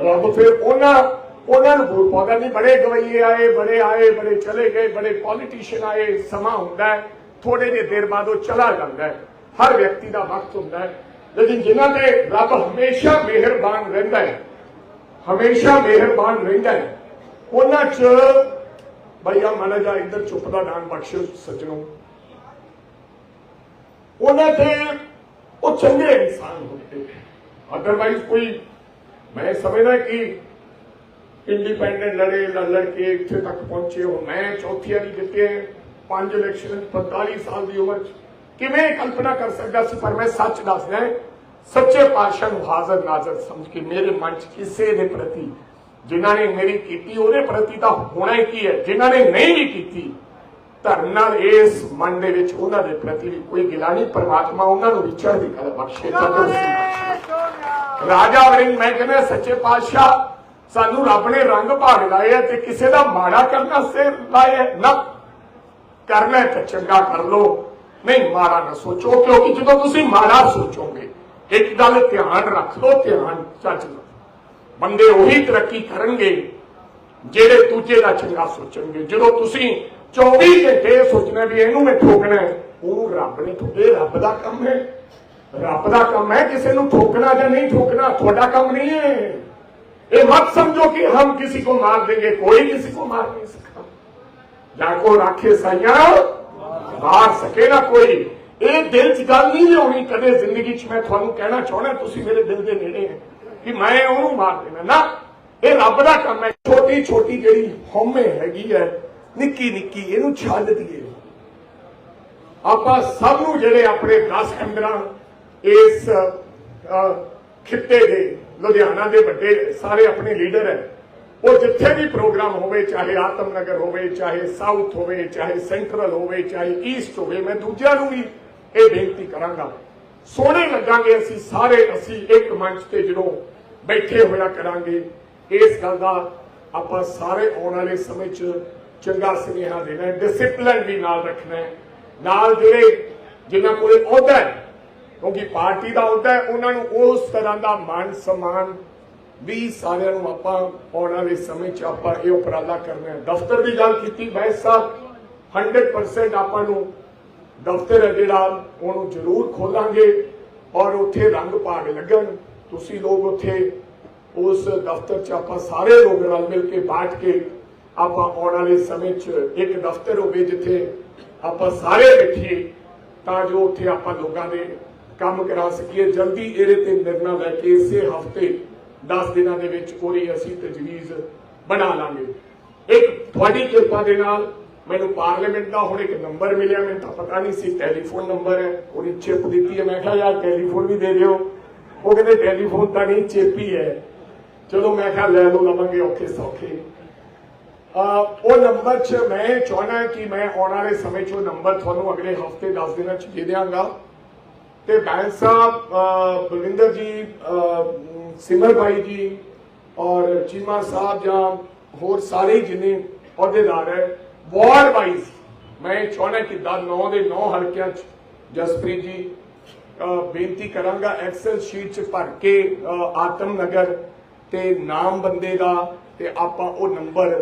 Speaker 2: ਰੱਬ ਫਿਰ ਉਹਨਾਂ ਉਹਨਾਂ ਨੂੰ ਬੋਲ ਨਹੀਂ ਬੜੇ ਗਵਈਏ ਆਏ, ਬੜੇ ਆਏ, ਬੜੇ ਚਲੇ ਗਏ, ਬੜੇ ਪੋਲੀਟੀਸ਼ੀਅਨ ਆਏ, ਸਮਾਂ ਹੁੰਦਾ ਹੈ ਥੋੜੇ ਜਿਹੇ ਦੇਰ ਬਾਅਦ ਉਹ ਚਲਾ ਜਾਂਦਾ ਹੈ, ਹਰ ਵਿਅਕਤੀ ਦਾ ਵਕਤ ਹੁੰਦਾ ਹੈ। ਲੇਕਿਨ ਜਿਨ੍ਹਾਂ ਤੇ ਰੱਬ ਹਮੇਸ਼ਾ ਮਿਹਰਬਾਨ ਰਹਿੰਦਾ ਹੈ, ਹਮੇਸ਼ਾ ਮਿਹਰਬਾਨ ਰਹਿੰਦਾ ਹੈ, ਉਹਨਾਂ ਚ ਭਈਆ ਮਨ ਜਾ ਇੱਧਰ ਚੁੱਪ ਦਾ ਦਾਨ ਬਖਸ਼ੋ ਸੱਜਣੋ। ਉਹਨਾਂ ਤੇ ਉਹ ਚੰਗੇ ਇਨਸਾਨ ਹੁੰਦੇ ਅਦਰਵਾਈਜ਼ ਕੋਈ, ਮੈਂ ਸਮਝਦਾ ਕਿ ਇੰਡੀਪੈਂਡੈਂਟ ਲੜੇ ਲੜ ਕੇ ਇੱਥੇ ਤੱਕ ਪਹੁੰਚੇ ਹੋ। ਮੈਂ ਚੌਥੀ ਵਾਰੀ ਜਿੱਤੇ ਪੰਜ ਇਲੈਕਸ਼ਨ 45 ਸਾਲ ਦੀ ਉਮਰ 'ਚ। ਕਿਵੇਂ ਕਲਪਨਾ ਕਰ ਸਕਦਾ ਸੀ? ਪਰ ਮੈਂ ਸੱਚ ਦੱਸਦਾ ਸੱਚੇ ਪਾਤਸ਼ਾਹ ਨੂੰ ਹਾਜ਼ਰ ਨਾਜ਼ਰ ਸਮਝ ਕੇ ਮੇਰੇ ਮਨ 'ਚ ਕਿਸੇ ਦੇ ਪ੍ਰਤੀ ਜਿਨ੍ਹਾਂ ਨੇ ਮੇਰੀ ਕੀਤੀ ਉਹਦੇ ਪ੍ਰਤੀ ਤਾਂ ਹੋਣਾ ਹੀ ਕੀ ਹੈ? ਜਿਨ੍ਹਾਂ ਨੇ ਨਹੀਂ ਵੀ ਕੀਤੀ ਧਰਮ ਨਾਲ ਇਸ ਮਨ ਦੇ ਵਿੱਚ ਉਹਨਾਂ ਦੇ ਪ੍ਰਤੀ ਵੀ ਕੋਈ ਗਿਲਾ ਨਹੀਂ। ਪਰਮਾਤਮਾ ਉਹਨਾਂ ਨੂੰ ਵੀ ਚੜ੍ਹਦੀ ਕਲਾ ਬਖਸ਼ੇ। ਰਾਜਾ ਵਰਿੰਗ ਮੈਂ ਕਹਿੰਦਾ ਸੱਚੇ ਪਾਤਸ਼ਾਹ ਸਾਨੂੰ ਰੱਬ ਨੇ ਰੰਗ ਭਾਗ ਲਾਏ ਆ ਤੇ ਕਿਸੇ ਦਾ ਮਾੜਾ ਕਰਨਾ ਸੇ ਲਾਏ ਨਾ ਕਰਨਾ ਹੈ ਚੰਗਾ ਕਰ ਲੋ ਨਹੀਂ ਮਾੜਾ ਨਾ ਸੋਚੋ ਕਿਉਂਕਿ ਜਦੋਂ ਤੁਸੀਂ ਮਾੜਾ ਸੋਚੋਗੇ ਇੱਕ ਗੱਲ ਧਿਆਨ ਰੱਖ ਲੋ ਧਿਆਨ ਚੱਜ ਨਾਲ। ਬੰਦੇ ਉਹੀ ਤਰੱਕੀ ਕਰਨਗੇ ਜਿਹੜੇ ਦੂਜੇ ਦਾ ਚੰਗਾ ਸੋਚਣਗੇ। ਜਦੋਂ ਤੁਸੀਂ 24 ਘੰਟੇ ਇਹ ਸੋਚਣਾ ਵੀ ਇਹਨੂੰ ਮੈਂ ਠੋਕਣਾ ਹੈ, ਉਹਨੂੰ ਰੱਬ ਨੇ ਠੋਕੇ ਇਹ ਰੱਬ ਦਾ ਕੰਮ ਹੈ। ਰੱਬ ਦਾ ਕੰਮ ਹੈ ਕਿਸੇ ਨੂੰ ਠੋਕਣਾ ਜਾਂ ਨਹੀਂ ਠੋਕਣਾ ਤੁਹਾਡਾ ਕੰਮ ਨਹੀਂ ਹੈ। ਇਹ मत समझो कि हम किसी को मार देंगे कोई किसी को मार नहीं सकता जाको राखे साइया ਮਾਰ ਸਕੇ ਨਾ ਕੋਈ ਇਹ ਦਿਲ 'ਚ ਗੱਲ ਨਹੀਂ ਲਿਆਉਣੀ ਕਦੇ ਜ਼ਿੰਦਗੀ 'ਚ ਮੈਂ ਤੁਹਾਨੂੰ ਕਹਿਣਾ ਚਾਹਣਾ ਤੁਸੀਂ ਮੇਰੇ ਦਿਲ ਦੇ ਨੇੜੇ ਹੈ ਕਿ ਮੈਂ ਉਹਨੂੰ ਮਾਰ ਦੇਣਾ ਨਾ ਇਹ ਰੱਬ ਦਾ ਕੰਮ ਹੈ ਛੋਟੀ ਛੋਟੀ ਜਿਹੜੀ ਹਉਮੈ ਹੈਗੀ ਹੈ ਨਿੱਕੀ ਨਿੱਕੀ ਇਹਨੂੰ ਛੱਡ ਦਈਏ ਆਪਾਂ ਸਭ ਨੂੰ ਜਿਹੜੇ ਆਪਣੇ 10 ਮੈਂਬਰਾਂ ਇਸ ਅਹ, ਖਿੱਤੇ ਦੇ ਲੁਧਿਆਣਾ ਦੇ ਵੱਡੇ ਸਾਰੇ ਆਪਣੇ ਲੀਡਰ ਹੈ। ਉਹ ਜਿੱਥੇ ਵੀ ਪ੍ਰੋਗਰਾਮ ਹੋਵੇ, ਚਾਹੇ ਆਤਮ ਨਗਰ ਹੋਵੇ, ਚਾਹੇ ਸਾਊਥ ਹੋਵੇ, ਚਾਹੇ ਸੈਂਟਰਲ ਹੋਵੇ, ਚਾਹੇ ਈਸਟ ਹੋਵੇ, ਮੈਂ ਦੂਜਿਆਂ ਨੂੰ ਵੀ ਇਹ ਬੇਨਤੀ ਕਰਾਂਗਾ। ਸੋਹਣੇ ਲੱਗਾਂਗੇ ਅਸੀਂ ਸਾਰੇ, ਅਸੀਂ ਇੱਕ ਮੰਚ ਤੇ ਜਦੋਂ ਬੈਠੇ ਹੋਇਆ ਕਰਾਂਗੇ, ਇਸ ਗੱਲ ਦਾ ਆਪਾਂ ਸਾਰੇ ਆਉਣ ਵਾਲੇ ਸਮੇਂ 'ਚ ਚੰਗਾ ਸੁਨੇਹਾ ਦੇਣਾ ਹੈ। ਡਿਸਪਲਿਨ ਵੀ ਨਾਲ ਰੱਖਣਾ ਹੈ। ਨਾਲ ਜਿਹੜੇ ਜਿਨ੍ਹਾਂ ਕੋਲੇ ਅਹੁਦਾ ਹੈ ਕਿਉਂਕਿ ਪਾਰਟੀ ਦਾ ਅਹੁਦਾ ਹੈ, ਉਹਨਾਂ ਨੂੰ ਉਸ ਤਰ੍ਹਾਂ ਦਾ ਮਾਨ ਸਨਮਾਨ ਵੀ ਸਾਰਿਆਂ ਨੂੰ ਆਪਾਂ ਆਉਣ ਵਾਲੇ ਸਮੇਂ 'ਚ ਆਪਾਂ ਇਹ ਉਪਰਾਲਾ ਕਰਨਾ ਹੈ। ਦਫ਼ਤਰ ਦੀ ਗੱਲ ਕੀਤੀ ਬੈਸ ਸਾਹਿਬ 100% ਆਪਾਂ ਨੂੰ ਦਫ਼ਤਰ ਹੈ ਜਿਹੜਾ, ਉਹਨੂੰ ਜ਼ਰੂਰ ਖੋਲਾਂਗੇ ਔਰ ਉੱਥੇ ਰੰਗ ਭਾਗ ਲੱਗਣ। ਤੁਸੀਂ ਲੋਕ ਉੱਥੇ ਉਸ ਦਫ਼ਤਰ 'ਚ ਆਪਾਂ ਸਾਰੇ ਲੋਕ ਰਲ ਮਿਲ ਕੇ ਬਾਤ ਕੇ ਆਪਾਂ ਆਉਣ ਵਾਲੇ ਸਮੇਂ 'ਚ ਇੱਕ ਦਫ਼ਤਰ ਹੋਵੇ ਜਿੱਥੇ ਆਪਾਂ ਸਾਰੇ ਬੈਠੀਏ, ਤਾਂ ਜੋ ਉੱਥੇ ਆਪਾਂ ਲੋਕਾਂ ਦੇ ਕੰਮ ਕਰਾ ਸਕੀਏ, ਜਲਦੀ ਇਹਦੇ ਤੇ ਨਿਰਣਾ ਲੈ ਕੇ ਇਸੇ ਹਫ਼ਤੇ 10 ਦਿਨਾਂ ਦੇ ਵਿੱਚ ਕੋਈ ਅਸੀਂ ਤਜਵੀਜ਼ ਬਣਾ ਲਾਂਗੇ। ਇੱਕ ਤੁਹਾਡੀ ਕਿਰਪਾ ਦੇ ਨਾਲ ਮੈਨੂੰ ਪਾਰਲੀਮੈਂਟ ਦਾ ਹੁਣ ਇੱਕ ਨੰਬਰ ਮਿਲਿਆ, ਮੈਨੂੰ ਤਾਂ ਪਤਾ ਨਹੀਂ ਸੀ, ਟੈਲੀਫੋਨ ਨੰਬਰ ਹੈ ਉਹਦੀ ਚਿਪ ਦਿੱਤੀ ਹੈ। ਮੈਂ ਕਿਹਾ, ਯਾਰ, ਟੈਲੀਫੋਨ ਵੀ ਦੇ ਦਿਓ। ਉਹ ਕਹਿੰਦੇ, ਟੈਲੀਫੋਨ ਤਾਂ ਨਹੀਂ, ਚਿਪ ਹੀ ਹੈ। ਚਲੋ, ਮੈਂ ਕਿਹਾ, ਲੈ ਲਓ, ਲਵਾਂਗੇ ਔਖੇ ਸੌਖੇ। ਉਹ ਨੰਬਰ 'ਚ ਮੈਂ ਚਾਹਣਾ ਕਿ ਮੈਂ ਆਉਣ ਵਾਲੇ ਸਮੇਂ 'ਚ ਉਹ ਨੰਬਰ ਤੁਹਾਨੂੰ ਅਗਲੇ ਹਫ਼ਤੇ 10 ਦਿਨਾਂ 'ਚ ਦੇ ਦਿਆਂਗਾ। ਤੇ ਬੈਂਸ ਸਾਹਿਬ ਬਲਵਿੰਦਰ ਜੀ ਸਿਮਰ ਭਾਈ ਜੀ ਔਰ ਚੀਮਾ ਸਾਹਿਬ ਜਾਂ ਹੋਰ ਸਾਰੇ ਜਿੰਨੇ ਅਹੁਦੇਦਾਰ ਹੈ ਵਾਰਡ ਵਾਈਜ਼ ਮੈਂ ਚਾਹੁੰਦਾ ਕਿ ਦਾ 9 ਦੇ 9 ਹਲਕਿਆਂ 'ਚ ਜਸਪ੍ਰੀਤ ਜੀ ਬੇਨਤੀ ਕਰਾਂਗਾ ਐਕਸਲ ਸ਼ੀਟ 'ਚ ਭਰ ਕੇ ਆਤਮ ਨਗਰ ਤੇ ਨਾਮ ਬੰਦੇ ਦਾ ਤੇ ਆਪਾਂ ਉਹ ਨੰਬਰ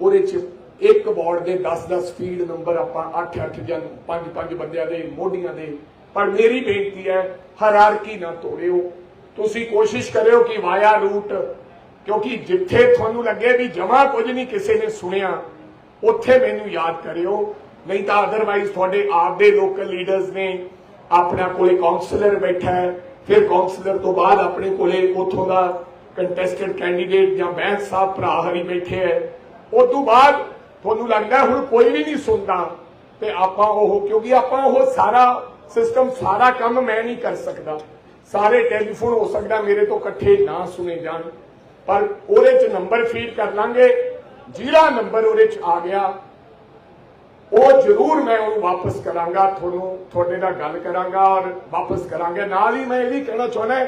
Speaker 2: ਉਹਦੇ 'ਚ ਇੱਕ ਵਾਰਡ ਦੇ 10-10 ਫੀਲਡ ਨੰਬਰ ਆਪਾਂ 8-8 ਜਾਂ 5-5 ਬੰਦਿਆਂ ਦੇ ਮੋਢੀਆਂ ਦੇ ਪਰ ਮੇਰੀ ਬੇਨਤੀ ਹੈ ਹਰਾਰਕੀ ਨਾ ਤੋੜਿਓ। ਤੁਸੀਂ ਕੋਸ਼ਿਸ਼ ਕਰਿਓ ਕਿ ਵਾਇਆ ਰੂਟ ਕਿਉਂਕਿ ਜਿੱਥੇ ਤੁਹਾਨੂੰ ਲੱਗੇ ਵੀ ਜਮਾ ਕੁਝ ਨਹੀਂ ਕਿਸੇ ਨੇ ਸੁਣਿਆ, ਉੱਥੇ ਮੈਨੂੰ ਯਾਦ ਕਰਿਓ। ਨਹੀਂ ਤਾਂ ਅਦਰਵਾਈਜ਼ ਤੁਹਾਡੇ ਆਪ ਦੇ ਲੋਕਲ ਲੀਡਰਸ ਨੇ ਆਪਣਾ ਕੋਲੇ ਕਾਉਂਸਲਰ ਬੈਠਾ ਹੈ, ਫਿਰ ਕਾਉਂਸਲਰ ਤੋਂ ਬਾਅਦ ਆਪਣੇ ਕੋਲੇ ਉਥੋਂ ਦਾ ਕੰਟੈਸਟਡ ਕੈਂਡੀਡੇਟ ਜਾਂ ਬੈਂਸ ਸਾਹਿਬ ਭਰਾ ਹਰੀ ਬੈਠੇ ਹੈ। ਉਸ ਤੋਂ ਬਾਅਦ ਤੁਹਾਨੂੰ ਲੱਗਦਾ ਹੁਣ ਕੋਈ ਵੀ ਨਹੀਂ ਸੁਣਦਾ, ਤੇ ਆਪਾਂ ਉਹ, ਕਿਉਂਕਿ ਆਪਾਂ ਉਹ ਸਾਰਾ ਸਿਸਟਮ ਸਾਰਾ ਕੰਮ ਮੈਂ ਨਹੀਂ ਕਰ ਸਕਦਾ। ਸਾਰੇ ਟੈਲੀਫੋਨ ਹੋ ਸਕਦਾ ਮੇਰੇ ਤੋਂ ਇਕੱਠੇ ਨਾ ਸੁਨੇ ਜਾਣ। ਪਰ ਉਹਦੇ ਚ ਨੰਬਰ ਫੀਡ ਕਰ ਲਾਂਗੇ। ਜਿਹੜਾ ਨੰਬਰ ਉਹਦੇ ਚ ਆ ਗਿਆ, ਉਹ ਜ਼ਰੂਰ ਮੈਂ ਉਹਨੂੰ ਵਾਪਸ ਕਰਾਂਗਾ, ਤੁਹਾਨੂੰ, ਤੁਹਾਡੇ ਨਾਲ ਗੱਲ ਕਰਾਂਗਾ ਔਰ ਵਾਪਸ ਕਰਾਂਗੇ। ਨਾਲ ਹੀ ਮੈਂ ਇਹ ਵੀ ਕਹਿਣਾ ਚਾਹੁੰਦਾ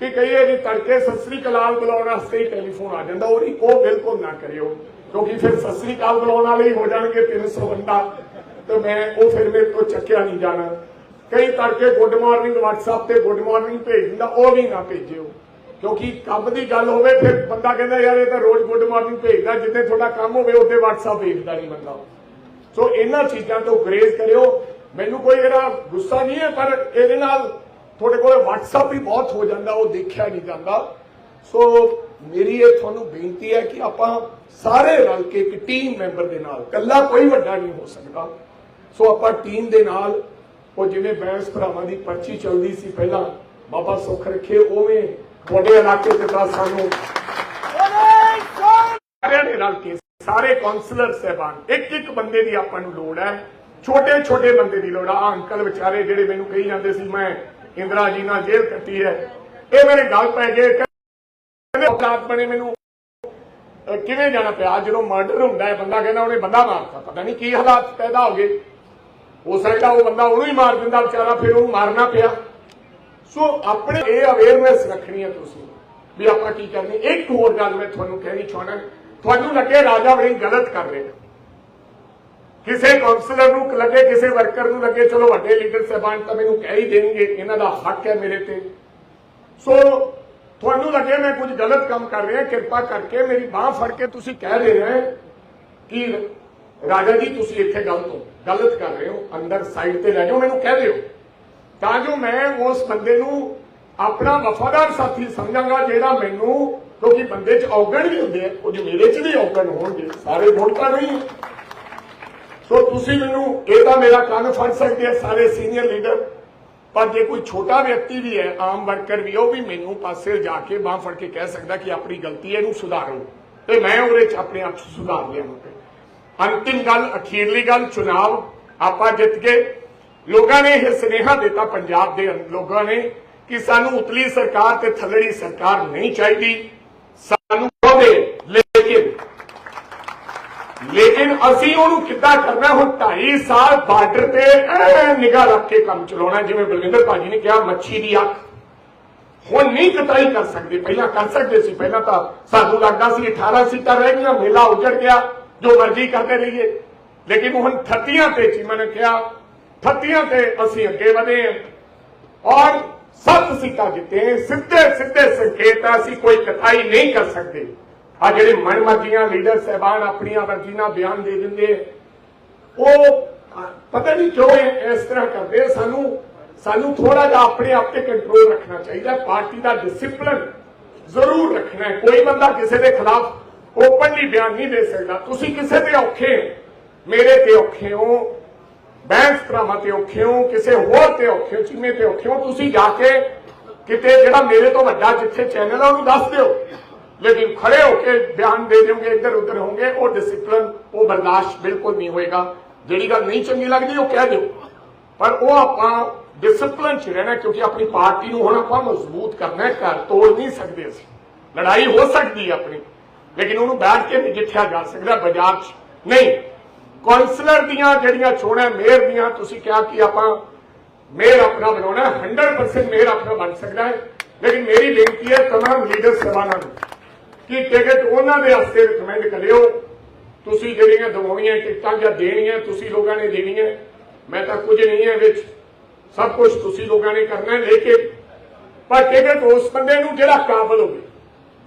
Speaker 2: ਕਿ ਕਈ ਵਾਰੀ ਤੜਕੇ ਸਤਿ ਸ੍ਰੀ ਅਕਾਲ ਬੁਲਾਉਣ ਵਾਸਤੇ ਹੀ ਟੈਲੀਫੋਨ ਆ ਜਾਂਦਾ ਉਹ ਉਹ ਬਿਲਕੁਲ ਨਾ ਕਰਿਓ। ਕਿਉਂਕਿ ਫਿਰ ਸਤਿ ਸ੍ਰੀ ਅਕਾਲ ਬੁਲਾਉਣ ਵਾਲੇ ਹੀ ਹੋ ਜਾਣਗੇ 300 ਬੰਦਾ। ਤੇ ਮੈਂ ਉਹ ਫਿਰ ਮੇਰੇ ਤੋਂ ਚੱਕਿਆ ਨਹੀਂ ਜਾਣਾ। ਕਈ ਤੜਕੇ ਗੁੱਡ ਮਾਰਨਿੰਗ WhatsApp ਤੇ ਗੁੱਡ ਮਾਰਨਿੰਗ ਭੇਜ ਦਿੰਦਾ, ਉਹ ਵੀ ਨਾ ਭੇਜਿਓ। ਕਿਉਂਕਿ ਕੰਮ ਦੀ ਗੱਲ ਹੋਵੇ, ਫਿਰ ਬੰਦਾ ਕਹਿੰਦਾ, ਯਾਰ, ਇਹ ਤਾਂ ਰੋਜ਼ ਗੁੱਡ ਮਾਰਨਿੰਗ ਭੇਜਦਾ ਜਿੱਦੇ ਤੁਹਾਡਾ ਕੰਮ ਹੋਵੇ ਉਹਦੇ WhatsApp ਭੇਜਦਾ ਨਹੀਂ ਬੰਦਾ ਸੋ ਇਹਨਾਂ ਚੀਜ਼ਾਂ ਤੋਂ ਗਰੇਜ਼ ਕਰਿਓ। ਮੈਨੂੰ ਕੋਈ ਇਹਦਾ ਗੁੱਸਾ ਨਹੀਂ ਹੈ, ਪਰ ਇਹਦੇ ਨਾਲ ਤੁਹਾਡੇ ਕੋਲ WhatsApp ਵੀ ਬਹੁਤ ਹੋ ਜਾਂਦਾ, ਉਹ ਦੇਖਿਆ ਨਹੀਂ ਜਾਂਦਾ। ਸੋ ਮੇਰੀ ਇਹ ਤੁਹਾਨੂੰ ਬੇਨਤੀ ਹੈ ਕਿ ਆਪਾਂ ਸਾਰੇ ਰਲ ਕੇ ਇੱਕ ਟੀਮ ਮੈਂਬਰ ਦੇ ਨਾਲ, ਇਕੱਲਾ ਕੋਈ ਵੱਡਾ ਨਹੀਂ ਹੋ ਸਕਦਾ। ਸੋ ਆਪਾਂ ਟੀਮ ਦੇ ਨਾਲ ਉਹ ਜਿਵੇਂ ਬੈਂਸ ਭਰਾਵਾਂ ਦੀ ਪਰਚੀ ਚੱਲਦੀ ਸੀ ਪਹਿਲਾਂ, ਬਾਬਾ ਸੁੱਖ ਰੱਖੇ ਉਵੇਂ ਤੁਹਾਡੇ ਇਲਾਕੇ ਤੇ ਤਾਂ ਸਾਨੂੰ ਸਾਰਿਆਂ ਨੇ ਰਲ ਕੇ, ਸਾਰੇ ਕਾਉਂਸਲਰ ਸਹਿਬਾਨ ਇੱਕ ਇੱਕ ਬੰਦੇ ਦੀ ਆਪਾਂ ਨੂੰ ਲੋੜ ਹੈ। ਛੋਟੇ ਛੋਟੇ ਬੰਦੇ ਦੀ ਲੋੜ ਆ। ਅੰਕਲ ਵਿਚਾਰੇ ਜਿਹੜੇ ਮੈਨੂੰ ਕਹੀ ਜਾਂਦੇ ਸੀ, ਮੈਂ ਇੰਦਰਾ ਜੀ ਨਾਲ ਜੇਲ੍ਹ ਕੱਟੀ ਹੈ। ਇਹ ਮੇਰੇ ਗੱਲ ਪੈ ਗਏ। ਕਹਿੰਦੇ ਔਕਾਤ ਬਣੇ ਮੈਨੂੰ ਕਿਵੇਂ ਜਾਣਾ ਪਿਆ? ਜਦੋਂ ਮਰਡਰ ਹੁੰਦਾ ਹੈ, ਬੰਦਾ ਕਹਿੰਦਾ ਉਹਨੇ ਬੰਦਾ ਮਾਰਤਾ। ਪਤਾ ਨਹੀਂ ਕੀ ਹਾਲਾਤ ਪੈਦਾ ਹੋ ਗਏ। ਹੋ ਸਕਦਾ ਉਹ ਬੰਦਾ ਉਹਨੂੰ ਹੀ ਮਾਰ ਦਿੰਦਾ, ਵਿਚਾਰਾ ਫਿਰ ਉਹਨੂੰ ਮਾਰਨਾ ਪਿਆ। ਸੋ ਆਪਣੇ ਇਹ ਅਵੇਅਰਨੈਸ ਰੱਖਣੀ ਹੈ ਤੁਸੀਂ ਵੀ ਆਪਾਂ ਕੀ ਕਰਨੀ। ਇੱਕ ਹੋਰ ਗੱਲ ਮੈਂ ਤੁਹਾਨੂੰ ਕਹਿਣੀ ਚਾਹੁੰਦਾ। ਤੁਹਾਨੂੰ ਲੱਗੇ ਰਾਜਾ ਬੜੀ ਗਲਤ ਕਰ ਰਹੇ ਕਿਸੇ ਕਾਉਂਸਲਰ ਨੂੰ ਲੱਗੇ, ਕਿਸੇ ਵਰਕਰ ਨੂੰ ਲੱਗੇ, ਚਲੋ ਵੱਡੇ ਲੀਡਰ ਸਾਹਿਬਾਨ ਤਾਂ ਮੈਨੂੰ ਕਹਿ ਹੀ ਦੇਣਗੇ, ਇਹਨਾਂ ਦਾ ਹੱਕ ਹੈ ਮੇਰੇ ਤੇ। ਸੋ ਤੁਹਾਨੂੰ ਲੱਗੇ ਮੈਂ ਕੁਝ ਗਲਤ ਕੰਮ ਕਰ ਰਿਹਾ, ਕਿਰਪਾ ਕਰਕੇ ਮੇਰੀ ਬਾਹ ਫੜ ਕੇ ਤੁਸੀਂ ਕਹਿ ਰਹੇ ਹੋ ਕਿ ਰਾਜਾ ਜੀ, ਤੁਸੀਂ ਇੱਥੇ ਗਲਤ ਹੋ। ਗਲਤ ਕਰ ਰਹੇ ਹੋ। ਅੰਦਰ ਸਾਈਡ ਤੇ ਲੈ ਜਾਓ, ਮੈਨੂੰ ਕਹਿ ਦਿਓ। ਤਾਂ ਜੋ ਮੈਂ ਉਸ ਬੰਦੇ ਨੂੰ ਆਪਣਾ ਵਫਾਦਾਰ ਸਾਥੀ ਸਮਝਾਂਗਾ, ਜਿਹੜਾ ਮੈਨੂੰ, ਕਿਉਂਕਿ ਬੰਦੇ 'ਚ ਔਗਣ ਵੀ ਹੁੰਦੇ ਆ ਉਹ ਮੇਰੇ 'ਚ ਵੀ ਔਗਣ ਹੋਣਗੇ। ਸਾਰੇ ਗੁਣ ਨਹੀਂ ਸੋ ਤੁਸੀਂ ਮੈਨੂੰ, ਇਹ ਤਾਂ ਮੇਰਾ ਕੰਨ ਫੜ ਸਕਦੇ ਆ, ਸਾਰੇ ਸੀਨੀਅਰ ਲੀਡਰ ਪਰ ਜੇ ਕੋਈ ਛੋਟਾ ਵਿਅਕਤੀ ਵੀ ਹੈ, ਆਮ ਵਰਕਰ ਵੀ, ਉਹ ਵੀ ਮੈਨੂੰ ਪਾਸੇ ਜਾ ਕੇ ਬਾਹ ਫੜ ਕੇ ਕਹਿ ਸਕਦਾ ਕਿ ਆਪਣੀ ਗਲਤੀ ਹੈ, ਇਹਨੂੰ ਸੁਧਾਰੋ। ਤੇ ਮੈਂ ਉਹਦੇ 'ਚ ਆਪਣੇ ਆਪ 'ਚ ਸੁਧਾਰ ਲਿਆਵਾਂਗਾ। ਅੰਤਿਮ ਗੱਲ, ਅਖੀਰਲੀ ਗੱਲ, ਚੁਣਾਵ ਆਪਾਂ ਜਿੱਤ ਗਏ। ਲੋਕਾਂ ਨੇ ਇਹ ਸੁਨੇਹਾ ਦਿੱਤਾ ਪੰਜਾਬ ਦੇ ਲੋਕਾਂ ਨੇ ਕਿ ਸਾਨੂੰ ਉਤਲੀ ਸਰਕਾਰ ਤੇ ਥੱਲੜੀ ਸਰਕਾਰ ਨਹੀਂ ਚਾਹੀਦੀ। ਸਾਨੂੰ ਉਹਦੇ ਲੇਕਿਨ ਲੇਕਿਨ ਅਸੀਂ ਉਹਨੂੰ ਕਿੱਦਾਂ ਕਰਨਾ? ਹੁਣ 2.5 ਸਾਲ ਬਾਰਡਰ ਤੇ ਨਿਗਾਹ ਰੱਖ ਕੇ ਕੰਮ ਚਲਾਉਣਾ, ਜਿਵੇਂ ਬਲਵਿੰਦਰ ਭਾਜੀ ਨੇ ਕਿਹਾ, ਮੱਛੀ ਦੀ ਅੱਖ। ਹੁਣ ਨਹੀਂ ਕਟਾਈ ਕਰ ਸਕਦੇ, ਪਹਿਲਾਂ ਕਰ ਸਕਦੇ ਸੀ, ਪਹਿਲਾਂ ਤਾਂ ਸਾਨੂੰ ਲੱਗਦਾ ਸੀ 18 ਸੀਟਾਂ ਰਹਿ ਗਈਆਂ, ਮੇਲਾ ਉਜੜ ਗਿਆ। ਜੋ ਮਰਜ਼ੀ ਕਰਦੇ ਰਹੀਏ। ਲੇਕਿਨ ਹੁਣ 38 ਤੇ ਚੀਮਾ ਨੇ ਕਿਹਾ 38 ਤੇ ਅਸੀਂ ਅੱਗੇ ਵਧੇ ਹਾਂ। ਔਰ ਸੱਤ ਸੀਟਾਂ ਜਿੱਤੇ ਸਿੱਧੇ ਸਿੱਧੇ ਸੰਕੇਤ ਅਸੀਂ ਕੋਈ ਕਥਾਈ ਨਹੀਂ ਕਰ ਸਕਦੇ। ਆ ਜਿਹੜੇ ਮਨਮਰਜ਼ੀਆਂ ਲੀਡਰ ਸਹਿਬਾਨ ਆਪਣੀਆਂ ਮਰਜ਼ੀ ਨਾਲ ਬਿਆਨ ਦੇ ਦਿੰਦੇ ਉਹ ਪਤਾ ਨਹੀਂ ਕਿਉਂ ਇਸ ਤਰ੍ਹਾਂ ਕਰਦੇ ਸਾਨੂੰ ਸਾਨੂੰ ਥੋੜਾ ਜਿਹਾ ਆਪਣੇ ਆਪ ਤੇ ਕੰਟਰੋਲ ਰੱਖਣਾ ਚਾਹੀਦਾ, ਪਾਰਟੀ ਦਾ ਡਿਸਪਲਿਨ ਜ਼ਰੂਰ ਰੱਖਣਾ ਕੋਈ ਬੰਦਾ ਕਿਸੇ ਦੇ ਖਿਲਾਫ ਓਪਨਲੀ ਬਿਆਨ ਨਹੀਂ ਦੇ ਸਕਦਾ। ਤੁਸੀਂ ਕਿਸੇ ਤੇ ਔਖੇ ਹੋ, ਮੇਰੇ ਤੇ ਔਖੇ ਹੋ ਬੈਂਸ ਭਰਾਵਾਂ ਤੇ ਔਖੇ ਹੋ ਕਿਸੇ ਹੋਰ ਤੇ ਔਖੇ ਹੋ ਚੀਮੇ ਤੇ ਔਖੇ ਹੋ ਤੁਸੀਂ ਜਾ ਕੇ ਕਿਤੇ ਜਿਹੜਾ ਮੇਰੇ ਤੋਂ ਵੱਡਾ ਜਿੱਥੇ ਚੈਨਲ ਆ ਉਹਨੂੰ ਦੱਸ ਦਿਓ। ਲੇਕਿਨ ਖੜੇ ਹੋ ਕੇ ਬਿਆਨ ਦੇ ਦਿਓਗੇ ਇੱਧਰ ਉੱਧਰ ਹੋਗੇ ਉਹ ਡਿਸਪਲਿਨ ਉਹ ਬਰਦਾਸ਼ਤ ਬਿਲਕੁਲ ਨਹੀਂ ਹੋਏਗਾ। ਜਿਹੜੀ ਗੱਲ ਨਹੀਂ ਚੰਗੀ ਲੱਗਦੀ ਉਹ ਕਹਿ ਦਿਓ। ਪਰ ਉਹ ਆਪਾਂ ਡਿਸਪਲਿਨ ਚ ਰਹਿਣਾ ਕਿਉਂਕਿ ਆਪਣੀ ਪਾਰਟੀ ਨੂੰ ਹੁਣ ਆਪਾਂ ਮਜ਼ਬੂਤ ਕਰਨਾ ਹੈ ਘਰ ਤੋੜ ਨਹੀਂ ਸਕਦੇ ਅਸੀਂ। ਲੜਾਈ ਹੋ ਸਕਦੀ ਹੈ ਆਪਣੀ। ਲੇਕਿਨ ਉਹਨੂੰ ਬੈਠ ਕੇ ਨਜਿੱਠਿਆ ਜਾ ਸਕਦਾ ਬਾਜ਼ਾਰ 'ਚ। ਨਹੀਂ ਕਾਉਂਸਲਰ ਦੀਆਂ ਜਿਹੜੀਆਂ ਚੋਣਾਂ, ਮੇਅਰ ਦੀਆਂ, ਤੁਸੀਂ ਕਿਹਾ ਕਿ ਆਪਾਂ ਮੇਅਰ ਆਪਣਾ ਬਣਾਉਣਾ 100% ਮੇਅਰ ਆਪਣਾ ਬਣ ਸਕਦਾ ਹੈ। ਲੇਕਿਨ ਮੇਰੀ ਬੇਨਤੀ ਹੈ ਤਮਾਮ ਲੀਡਰ ਸਭਾਨਾਂ ਨੂੰ ਕਿ ਟਿਕਟ ਉਹਨਾਂ ਦੇ ਵਾਸਤੇ ਰਿਕਮੈਂਡ ਕਰਿਓ। ਤੁਸੀਂ ਜਿਹੜੀਆਂ ਦਵਾਉਣੀਆਂ ਟਿਕਟਾਂ ਜਾਂ ਦੇਣੀਆਂ ਤੁਸੀਂ ਲੋਕਾਂ ਨੇ ਦੇਣੀਆਂ, ਮੈਂ ਤਾਂ ਕੁਝ ਨਹੀਂ ਹੈ ਵਿੱਚ। ਸਭ ਕੁਝ ਤੁਸੀਂ ਲੋਕਾਂ ਨੇ ਕਰਨਾ ਹੈ, ਲੇਕਿਨ ਪਰ ਟਿਕਟ ਉਸ ਬੰਦੇ ਨੂੰ ਜਿਹੜਾ ਕਾਬਲ ਹੋਵੇ।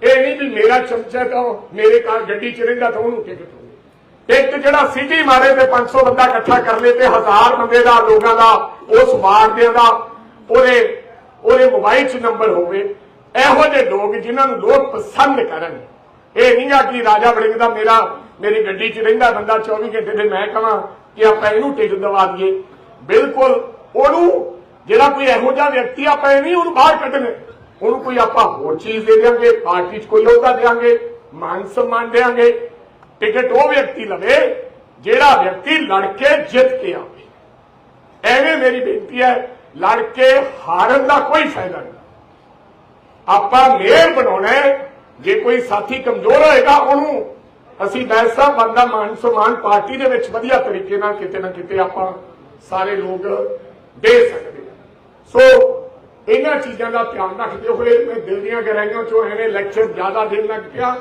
Speaker 2: ਇਹ ਨਹੀਂ ਵੀ ਮੇਰਾ ਚਮਚਾ ਤਾਂ ਮੇਰੇ ਘਰ ਗੱਡੀ ਚ ਰਹਿੰਦਾ ਤਾਂ ਉਹਨੂੰ ਟਿਕਟ ਹੋਵੇ। ਇੱਕ ਜਿਹੜਾ ਸਿਟੀ ਮਾਰੇ ਤੇ 500 ਬੰਦਾ ਇਕੱਠਾ ਕਰ ਲੇ ਤੇ ਹਜ਼ਾਰ ਬੰਦੇ ਦਾ, ਲੋਕਾਂ ਦਾ, ਉਸ ਵਾਰਡਿਆਂ ਦਾ, ਉਹਦੇ ਉਹਦੇ ਮੋਬਾਈਲ 'ਚ ਨੰਬਰ ਹੋਵੇ। ਇਹੋ ਜਿਹੇ ਲੋਕ ਜਿਨ੍ਹਾਂ ਨੂੰ ਲੋਕ ਪਸੰਦ ਕਰਨ। ਇਹ ਨਹੀਂਗਾ ਕਿ ਰਾਜਾ ਵੜਿੰਗ ਦਾ ਮੇਰਾ, ਮੇਰੀ ਗੱਡੀ 'ਚ ਰਹਿੰਦਾ ਬੰਦਾ 24 ਘੰਟੇ ਤੇ ਮੈਂ ਕਹਾਂ ਕਿ ਆਪਾਂ ਇਹਨੂੰ ਟਿਕਟ ਦਵਾ ਦਈਏ। ਬਿਲਕੁਲ ਉਹਨੂੰ, ਜਿਹੜਾ ਕੋਈ ਇਹੋ ਜਿਹਾ ਵਿਅਕਤੀ ਆਪਾਂ ਇਹ ਨਹੀਂ ਉਹਨੂੰ ਬਾਹਰ ਕੱਢਣੇ। ਉਹਨੂੰ ਕੋਈ ਆਪਾਂ ਹੋਰ ਚੀਜ਼ ਦੇ ਦਿਆਂਗੇ, ਪਾਰਟੀ 'ਚ ਕੋਈ ਅਹੁਦਾ ਦਿਆਂਗੇ, ਮਾਨ ਸਨਮਾਨ ਦਿਆਂਗੇ। ਟਿਕਟ ਉਹ ਵਿਅਕਤੀ ਲਵੇ ਜਿਹੜਾ ਵਿਅਕਤੀ ਲੜ ਕੇ ਜਿੱਤ ਕੇ ਆਵੇ। ਐਵੇਂ ਮੇਰੀ ਬੇਨਤੀ ਹੈ ਲੜ ਕੇ ਹਾਰਨ ਦਾ ਕੋਈ ਫਾਇਦਾ ਨਹੀਂ। ਆਪਾਂ ਮੇਅਰ ਬਣਾਉਣਾ ਜੇ ਕੋਈ ਸਾਥੀ ਕਮਜ਼ੋਰ ਹੋਏਗਾ, ਉਹਨੂੰ ਅਸੀਂ ਵੈਸਾ ਬੰਦਾ ਮਾਨ ਸਨਮਾਨ ਪਾਰਟੀ ਦੇ ਵਿੱਚ ਵਧੀਆ ਤਰੀਕੇ ਨਾਲ ਕਿਤੇ ਨਾ ਕਿਤੇ ਆਪਾਂ ਸਾਰੇ ਲੋਕ ਦੇ ਸਕਦੇ ਸੋ ਇਹਨਾਂ ਚੀਜ਼ਾਂ ਦਾ ਧਿਆਨ ਰੱਖਦੇ ਹੋਏ ਮੈਂ ਦਿਲ ਦੀਆਂ ਗਹਿਰਾਈਆਂ ਚੋਂ ਐਵੇਂ ਲੈਕਚਰ ਜ਼ਿਆਦਾ ਦੇਣ ਲੱਗ ਪਿਆ।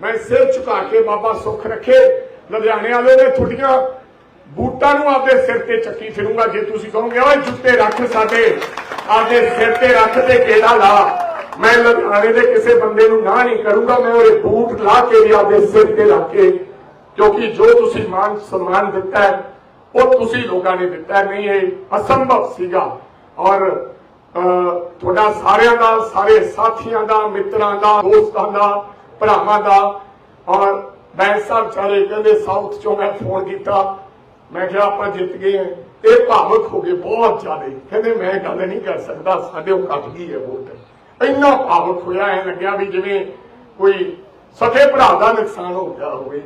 Speaker 2: ਮੈਂ ਸਿਰ ਝੁਕਾ ਕੇ ਬਾਬਾ ਸੁੱਖ ਰੱਖੇ। ਲੁਧਿਆਣੇ ਵਾਲੇ ਨੇ ਤੁਹਾਡੀਆਂ ਬੂਟਾਂ ਨੂੰ ਆਪਦੇ ਸਿਰ ਤੇ ਚੱਕੀ ਫਿਰੂੰਗਾ। ਜੇ ਤੁਸੀਂ ਕਹੋਗੇ, ਓਏ, ਜੁੱਤੇ ਰੱਖ ਸਾਡੇ। ਆਪਦੇ ਸਿਰ ਤੇ ਰੱਖ ਤੇ ਗੇੜਾ ਲਾ। ਮੈਂ ਲੁਧਿਆਣੇ ਦੇ ਕਿਸੇ ਬੰਦੇ ਨੂੰ ਨਾ ਨਹੀਂ ਕਰੂੰਗਾ। ਮੈਂ ਉਹਦੇ ਬੂਟ ਲਾ ਕੇ ਵੀ ਆਪਦੇ ਸਿਰ ਤੇ ਰੱਖ ਕੇ। ਕਿਉਂਕਿ ਜੋ ਤੁਸੀਂ ਮਾਨ ਸਨਮਾਨ ਦਿੱਤਾ ਉਹ ਤੁਸੀਂ ਲੋਕਾਂ ਨੇ ਦਿੱਤਾ ਨਹੀਂ, ਇਹ ਅਸੰਭਵ ਸੀਗਾ। ਔਰ ਤੁਹਾਡਾ ਸਾਰਿਆਂ ਦਾ, ਸਾਰੇ ਸਾਥੀਆਂ ਦਾ, ਮਿੱਤਰਾਂ ਦਾ, ਦੋਸਤਾਂ ਦਾ, ਭਰਾਵਾਂ ਦਾ। ਔਰ ਬੈਂਸ ਸਾਹਿਬ ਚਾਰੇ ਕਹਿੰਦੇ, ਸਾਊਥ ਚੋਂ ਮੈਂ ਫੋਨ ਕੀਤਾ। ਮੈਂ ਕਿਹਾ, ਆਪਾਂ ਜਿੱਤ ਗਏ ਹਾਂ। ਇਹ ਭਾਵਕ ਹੋ ਗਏ ਬਹੁਤ ਜ਼ਿਆਦਾ। ਕਹਿੰਦੇ, ਮੈਂ ਗੱਲ ਨਹੀਂ ਕਰ ਸਕਦਾ, ਸਾਡੇ ਉਹ ਕੱਟ ਗਈ ਹੈ ਵੋਟ। ਇੰਨਾ ਭਾਵਕ ਹੋਇਆ, ਐ ਲੱਗਿਆ ਵੀ ਜਿਵੇਂ ਕੋਈ ਸਕੇ ਭਰਾ ਦਾ ਨੁਕਸਾਨ ਹੋ ਗਿਆ ਹੋਵੇ।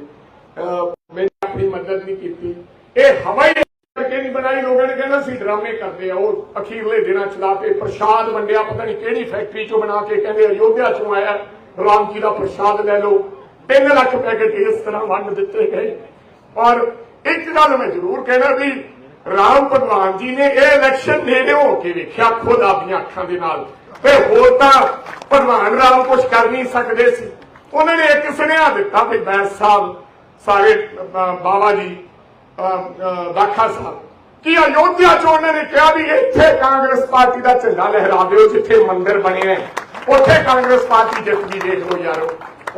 Speaker 2: ਅਹ ਮੇਰੀ ਆਪਣੀ ਮਦਦ ਨਹੀਂ ਕੀਤੀ। ਇਹ ਹਵਾਈ ਕਰਕੇ ਨਹੀਂ ਬਣਾਈ ਲੋਕਾਂ ਨੇ ਕਹਿੰਦਾ ਸੀ ਡਰਾਮੇ ਕਰਦੇ ਆ ਉਹ ਅਖੀਰਲੇ ਦਿਨਾਂ ਚ ਕੇ ਪ੍ਰਸ਼ਾਦ ਵੰਡਿਆ ਪਤਾ ਨਹੀਂ ਕਿਹੜੀ ਫੈਕਟਰੀ ਚੋਂ ਬਣਾ ਕੇ ਕਹਿੰਦੇ ਅਯੋਧਿਆ ਚੋਂ ਆਇਆ ਰਾਮ ਜੀ ਦਾ ਪ੍ਰਸ਼ਾਦ ਲੈ ਲਓ। 3 ਲੱਖ ਪੈਕੇਟ ਇਸ ਤਰ੍ਹਾਂ ਵੰਡ ਦਿੱਤੇ ਗਏ। ਔਰ ਇੱਕ ਗੱਲ ਮੈਂ ਜ਼ਰੂਰ ਕਹਿਣਾ ਵੀ ਰਾਮ ਭਗਵਾਨ ਜੀ ਨੇ ਇਹ ਇਲੈਕਸ਼ਨ ਨੇੜੇ ਹੋ ਕੇ ਵੇਖਿਆ ਖੁਦ ਆਪਣੀਆਂ ਅੱਖਾਂ ਦੇ ਨਾਲ। ਤੇ ਹੋਰ ਤਾਂ ਭਗਵਾਨ ਰਾਮ ਕੁਝ ਕਰ ਨਹੀਂ ਸਕਦੇ ਸੀ। ਉਹਨਾਂ ਨੇ ਇੱਕ ਸੁਨੇਹਾ ਦਿੱਤਾ ਵੀ ਬੈਸ ਸਾਹਿਬ ਸਾਰੇ ਅਹ, ਬਾਬਾ ਜੀ ਦਾਖਾ ਸਾਹਿਬ ਕਿ ਅਯੋਧਿਆ ਚ ਉਹਨਾਂ ਨੇ ਕਿਹਾ ਵੀ ਇੱਥੇ ਕਾਂਗਰਸ ਪਾਰਟੀ ਦਾ ਝੰਡਾ ਲਹਿਰਾ ਦਿਓ, ਜਿੱਥੇ ਮੰਦਿਰ ਬਣੇ ਨੇ। ਉੱਥੇ ਕਾਂਗਰਸ ਪਾਰਟੀ ਜਿੱਤ ਗਈ, ਦੇਖ ਲਓ ਯਾਰੋ।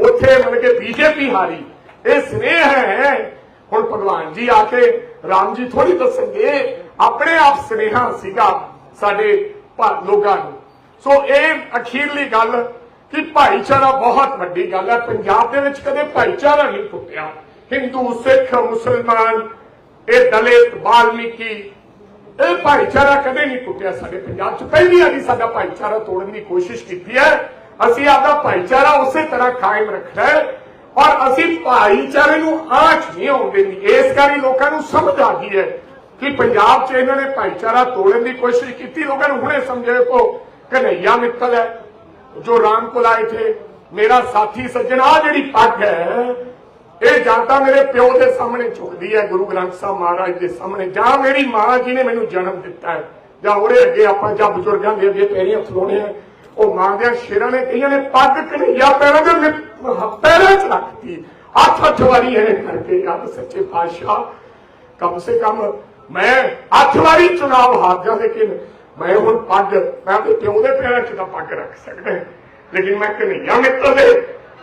Speaker 2: ਉੱਥੇ ਮਤਲਬ ਕਿ ਬੀਜੇਪੀ ਹਾਰੀ। ਇਹ ਸਨੇਹ ਹੈ। ਹੁਣ ਭਗਵਾਨ ਜੀ ਆ ਕੇ ਰਾਮ ਜੀ ਥੋੜੀ ਦੱਸਣਗੇ। ਆਪਣੇ ਆਪ ਸਨੇਹਾ ਸੀਗਾ ਸਾਡੇ ਲੋਕਾਂ ਨੂੰ। ਸੋ ਇਹ ਅਖੀਰਲੀ ਗੱਲ ਕਿ ਭਾਈਚਾਰਾ ਬਹੁਤ ਵੱਡੀ ਗੱਲ ਹੈ। ਪੰਜਾਬ ਦੇ ਵਿੱਚ ਕਦੇ ਭਾਈਚਾਰਾ ਨਹੀਂ ਟੁੱਟਿਆ। ਹਿੰਦੂ, ਸਿੱਖ, ਮੁਸਲਮਾਨ ਇਹ ਦਲਿਤ, ਬਾਲਮੀਕੀ, ਇਹ ਭਾਈਚਾਰਾ ਕਦੇ ਨਹੀਂ ਟੁੱਟਿਆ ਸਾਡੇ ਪੰਜਾਬ 'ਚ। ਪਹਿਲੀ ਵਾਰੀ ਸਾਡਾ ਭਾਈਚਾਰਾ ਤੋੜਨ ਦੀ ਕੋਸ਼ਿਸ਼ ਕੀਤੀ ਹੈ। ਅਸੀਂ ਆਪਦਾ ਭਾਈਚਾਰਾ ਉਸੇ ਤਰ੍ਹਾਂ ਕਾਇਮ ਰੱਖਣਾ ਹੈ ਔਰ ਅਸੀਂ ਭਾਈਚਾਰੇ ਨੂੰ ਆਂਚ ਨਹੀਂ ਆਉਣ ਦੇਣੀ ਇਸ ਕਰਕੇ ਲੋਕਾਂ ਨੂੰ ਸਮਝ ਆ ਗਈ ਹੈ ਕਿ ਪੰਜਾਬ 'ਚ ਇਹਨਾਂ ਨੇ ਭਾਈਚਾਰਾ ਤੋੜਨ ਦੀ ਕੋਸ਼ਿਸ਼ ਕੀਤੀ। ਲੋਕਾਂ ਨੂੰ ਹੁਣੇ ਸਮਝੇ ਕੋ ਕਨਈਆ ਮਿੱਤਲ ਹੈ, ਜੋ ਰਾਮ ਕੋਲ ਆਏ ਥੇ। ਮੇਰਾ ਸਾਥੀ ਸੱਜਣ ਆ ਜਿਹੜੀ ਪੱਗ ਹੈ ਇਹ ਜਾਂ ਮੇਰੇ ਪਿਓ ਦੇ ਸਾਹਮਣੇ ਝੁਕਦੀ ਹੈ, ਗੁਰੂ ਗ੍ਰੰਥ ਸਾਹਿਬ ਮਹਾਰਾਜ ਦੇ ਸਾਹਮਣੇ। ਜਾਂ ਮੇਰੀ ਮਾਂ ਜੀ ਨੇ ਮੈਨੂੰ ਜਨਮ ਦਿੱਤਾ ਹੈ, ਜਾਂ ਉਹਦੇ ਅੱਗੇ ਆਪਾਂ ਜਾਂ ਬਜ਼ੁਰਗਾਂ ਦੇ ਅੱਗੇ ਪੈਰੀਂ ਖਲੋਣੇ ਆ ਉਹ ਮਾਂ ਦੇ ਸ਼ੇਰਾਂ ਨੇ ਕਈਆਂ ਨੇ, ਪੱਗ ਕਨਈਆ ਪੈਰਾਂ ਦੇ ਪੈਰਾਂ 'ਚ ਰੱਖਤੀ ਅੱਠ ਅੱਠ ਵਾਰੀ ਇਹਨੇ ਕਰਕੇ ਰੱਬ ਸੱਚੇ ਪਾਤਸ਼ਾਹ। ਕਮ ਸੇ ਕਮ ਮੈਂ ਅੱਠ ਵਾਰੀ ਚੁਣਾਵ ਹਾਰ ਗਿਆ ਲੇਕਿਨ ਮੈਂ ਹੁਣ ਪੱਗ ਮੈਂ ਆਪਣੇ ਪਿਓ ਦੇ ਪੈਰਾਂ 'ਚ ਤਾਂ ਪੱਗ ਰੱਖ ਸਕਦਾ ਲੇਕਿਨ ਮੈਂ ਕਨਈਆ ਮਿੱਤਰ ਦੇ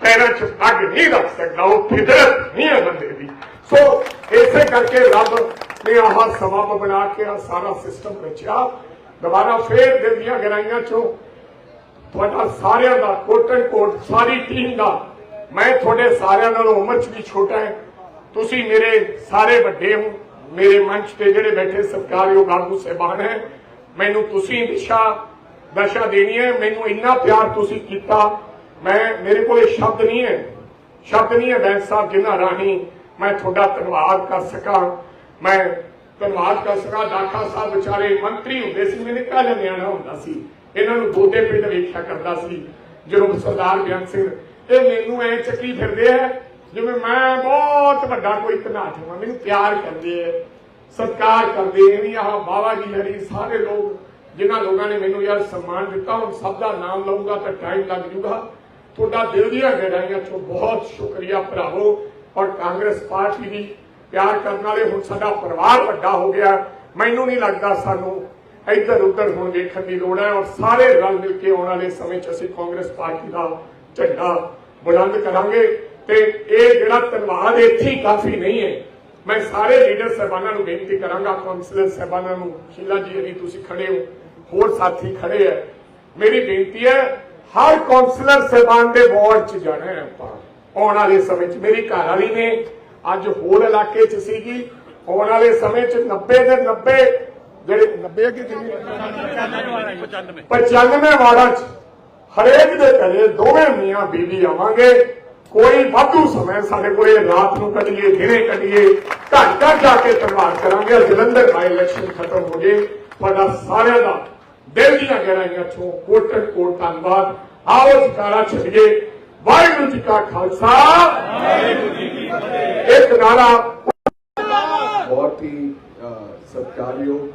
Speaker 2: ਪੈਰਾਂ 'ਚ ਪੱਗ ਨਹੀਂ ਰੱਖ ਸਕਦਾ, ਉਹ ਫਿਦਰਤ ਨਹੀਂ ਹੈ ਬੰਦੇ ਦੀ। ਸੋ ਇਸੇ ਕਰਕੇ ਰੱਬ ਨੇ ਆਹ ਸਬਬ ਬਣਾ ਕੇ ਆ ਸਾਰਾ ਸਿਸਟਮ ਰਚਿਆ। ਦੁਬਾਰਾ ਫੇਰ ਦਿਲ ਦੀਆਂ ਗਹਿਰਾਈਆਂ 'ਚੋਂ ਤੁਹਾਡਾ ਸਾਰਿਆਂ ਦਾ ਕੋਟ ਕੋਟ ਸਾਰੀ ਟੀਮ ਦਾ, ਮੈਂ ਤੁਹਾਡੇ ਸਾਰਿਆਂ ਨਾਲੋਂ ਉਮਰ 'ਚ ਵੀ ਛੋਟਾ ਹਾਂ। ਤੁਸੀਂ ਮੇਰੇ ਸਾਰੇ ਵੱਡੇ ਹੋ, ਮੇਰੇ ਮੰਚ ਤੇ ਜਿਹੜੇ ਬੈਠੇ ਸਤਿਕਾਰਯੋਗ ਆਗੂ ਸਹਿਬਾਨ ਹੈ, ਮੈਨੂੰ ਤੁਸੀਂ ਦਿਸ਼ਾ, ਦਸ਼ਾ ਦੇਣੀ ਹੈ, ਮੈਨੂੰ ਇੰਨਾ ਪਿਆਰ ਤੁਸੀਂ ਕੀਤਾ। ਮੈਂ, ਮੇਰੇ ਕੋਲੇ ਸ਼ਬਦ ਨਹੀਂ ਹੈ। ਸ਼ਬਦ ਨਹੀਂ ਹੈ ਬੈਂਸ ਸਾਹਿਬ ਜਿਨ੍ਹਾਂ ਰਾਹੀਂ ਮੈਂ ਤੁਹਾਡਾ ਧੰਨਵਾਦ ਕਰ ਸਕਾਂ। ਮੈਂ ਧੰਨਵਾਦ ਕਰ ਸਕਾਂ। ਦਾਖਾ ਸਾਹਿਬ ਵਿਚਾਰੇ ਮੰਤਰੀ ਹੁੰਦੇ ਸੀ, ਮੈਨੂੰ ਕੱਲ ਨਿਆਣਾ ਹੁੰਦਾ ਸੀ। ਇਹਨਾਂ ਨੂੰ ਦੋਦੇ ਪਿੰਡ ਵੇਖਿਆ ਕਰਦਾ ਸੀ, ਜਦੋਂ ਸਰਦਾਰ ਬਿਆਨ ਸਿੰਘ। ਇਹ ਮੈਨੂੰ ਐ ਚੱਕੀ ਫਿਰਦੇ ਆ, ਜਿਵੇਂ ਮੈਂ ਬਹੁਤ ਵੱਡਾ ਕੋਈ ਘਨਾਟ ਹਾਂ। ਮੈਨੂੰ ਪਿਆਰ ਕਰਦੇ ਆ, ਸਤਿਕਾਰ ਕਰਦੇ ਆ। ਵੀ ਆਹ ਬਾਬਾ ਜੀ ਹਰੀ, ਸਾਰੇ ਲੋਕ, ਜਿਨ੍ਹਾਂ ਲੋਕਾਂ ਨੇ ਮੈਨੂੰ ਯਾਰ ਸਨਮਾਨ ਦਿੱਤਾ, ਹੁਣ ਸਭ ਦਾ ਨਾਮ ਲਊਂਗਾ ਤਾਂ ਟਾਈਮ ਲੱਗ ਜੂਗਾ। ਤੁਹਾਡਾ ਦਿਲ ਦੀਆਂ ਗਹਿਰਾਈਆਂ ਚੋਂ ਬਹੁਤ ਸ਼ੁਕਰੀਆ ਭਰਾਵੋ। ਔਰ ਕਾਂਗਰਸ ਪਾਰਟੀ ਦੀ ਪਿਆਰ ਕਰਨ ਵਾਲੇ ਹੁਣ ਸਾਡਾ ਪਰਿਵਾਰ ਵੱਡਾ ਹੋ ਗਿਆ। ਮੈਨੂੰ ਨਹੀਂ ਲੱਗਦਾ ਸਾਨੂੰ ਇੱਧਰ ਉੱਧਰ ਹੁਣ ਵੇਖਣ ਦੀ ਲੋੜ ਹੈ। ਔਰ ਸਾਰੇ ਰਲ ਮਿਲ ਕੇ ਆਉਣ ਵਾਲੇ ਸਮੇਂ 'ਚ ਅਸੀਂ ਕਾਂਗਰਸ ਪਾਰਟੀ ਦਾ ਝੰਡਾ ਬੁਲੰਦ ਕਰਾਂਗੇ। ਤੇ ਇਹ ਜਿਹੜਾ ਧੰਨਵਾਦ ਇੱਥੇ ਕਾਫੀ ਨਹੀਂ ਹੈ। ਮੈਂ ਸਾਰੇ ਲੀਡਰ ਸਹਿਬਾਨਾਂ ਨੂੰ ਬੇਨਤੀ ਕਰਾਂਗਾ ਕਾਉਂਸਲਰ ਸਹਿਬਾਨਾਂ ਨੂੰ, ਸ਼ੀਲਾ ਜੀ ਵੀ ਤੁਸੀਂ ਖੜੇ ਹੋ। ਹੋਰ ਸਾਥੀ ਖੜੇ ਹੈ। ਮੇਰੀ ਬੇਨਤੀ ਹੈ ਹਰ ਕਾਉਂਸਲਰ ਸਹਿਬਾਨ ਦੇ ਵਾਰਡ 'ਚ ਜਾਣਾ ਹੈ ਆਪਾਂ। ਆਉਣ ਵਾਲੇ ਸਮੇਂ 'ਚ ਮੇਰੀ ਘਰ ਵਾਲੀ ਨੇ ਅੱਜ ਹੋਰ ਇਲਾਕੇ 'ਚ ਸੀਗੀ। ਆਉਣ ਵਾਲੇ ਸਮੇਂ 'ਚ 90 ਦੇ 90 ਜਿਹੜੇ 90 ਕਿ ਕਿੰਨੇ 95 ਵਾਰਡਾਂ 'ਚ। ਹਰੇਕ ਦੇ ਘਰੇ ਦੋਵੇਂ ਮੀਆਂ ਬੀਬੀ ਆਵਾਂਗੇ। ਕੋਈ ਵਾਧੂ ਸਮੇਂ ਸਾਡੇ ਕੋਲੇ ਰਾਤ ਨੂੰ ਕੱਢੀਏ, ਦਿਨੇ ਕੱਢੀਏ। ਘਰ ਘਰ ਜਾ ਕੇ ਧੰਨਵਾਦ ਕਰਾਂਗੇ। ਜਲੰਧਰ ਬਾਈ ਇਲੈਕਸ਼ਨ ਖਤਮ ਹੋ ਜੇ। ਤੁਹਾਡਾ ਸਾਰਿਆਂ ਦਾ ਦਿਲ ਦੀਆਂ ਗਹਿਰਾਈਆਂ ਚੋਂ ਕੋਟਨ ਕੋਟ ਧੰਨਵਾਦ ਆਓ ਜਕਾਰਾ ਛੱਡੀਏ ਵਾਹਿਗੁਰੂ ਜੀ ਕਾ ਖਾਲਸਾ ਵਾਹਿਗੁਰੂ ਜੀ ਕੀ ਫਤਿਹ ਇੱਕ ਨਾਰਾ।
Speaker 1: ਬਹੁਤ ਹੀ ਸਤਿਕਾਰਯੋਗ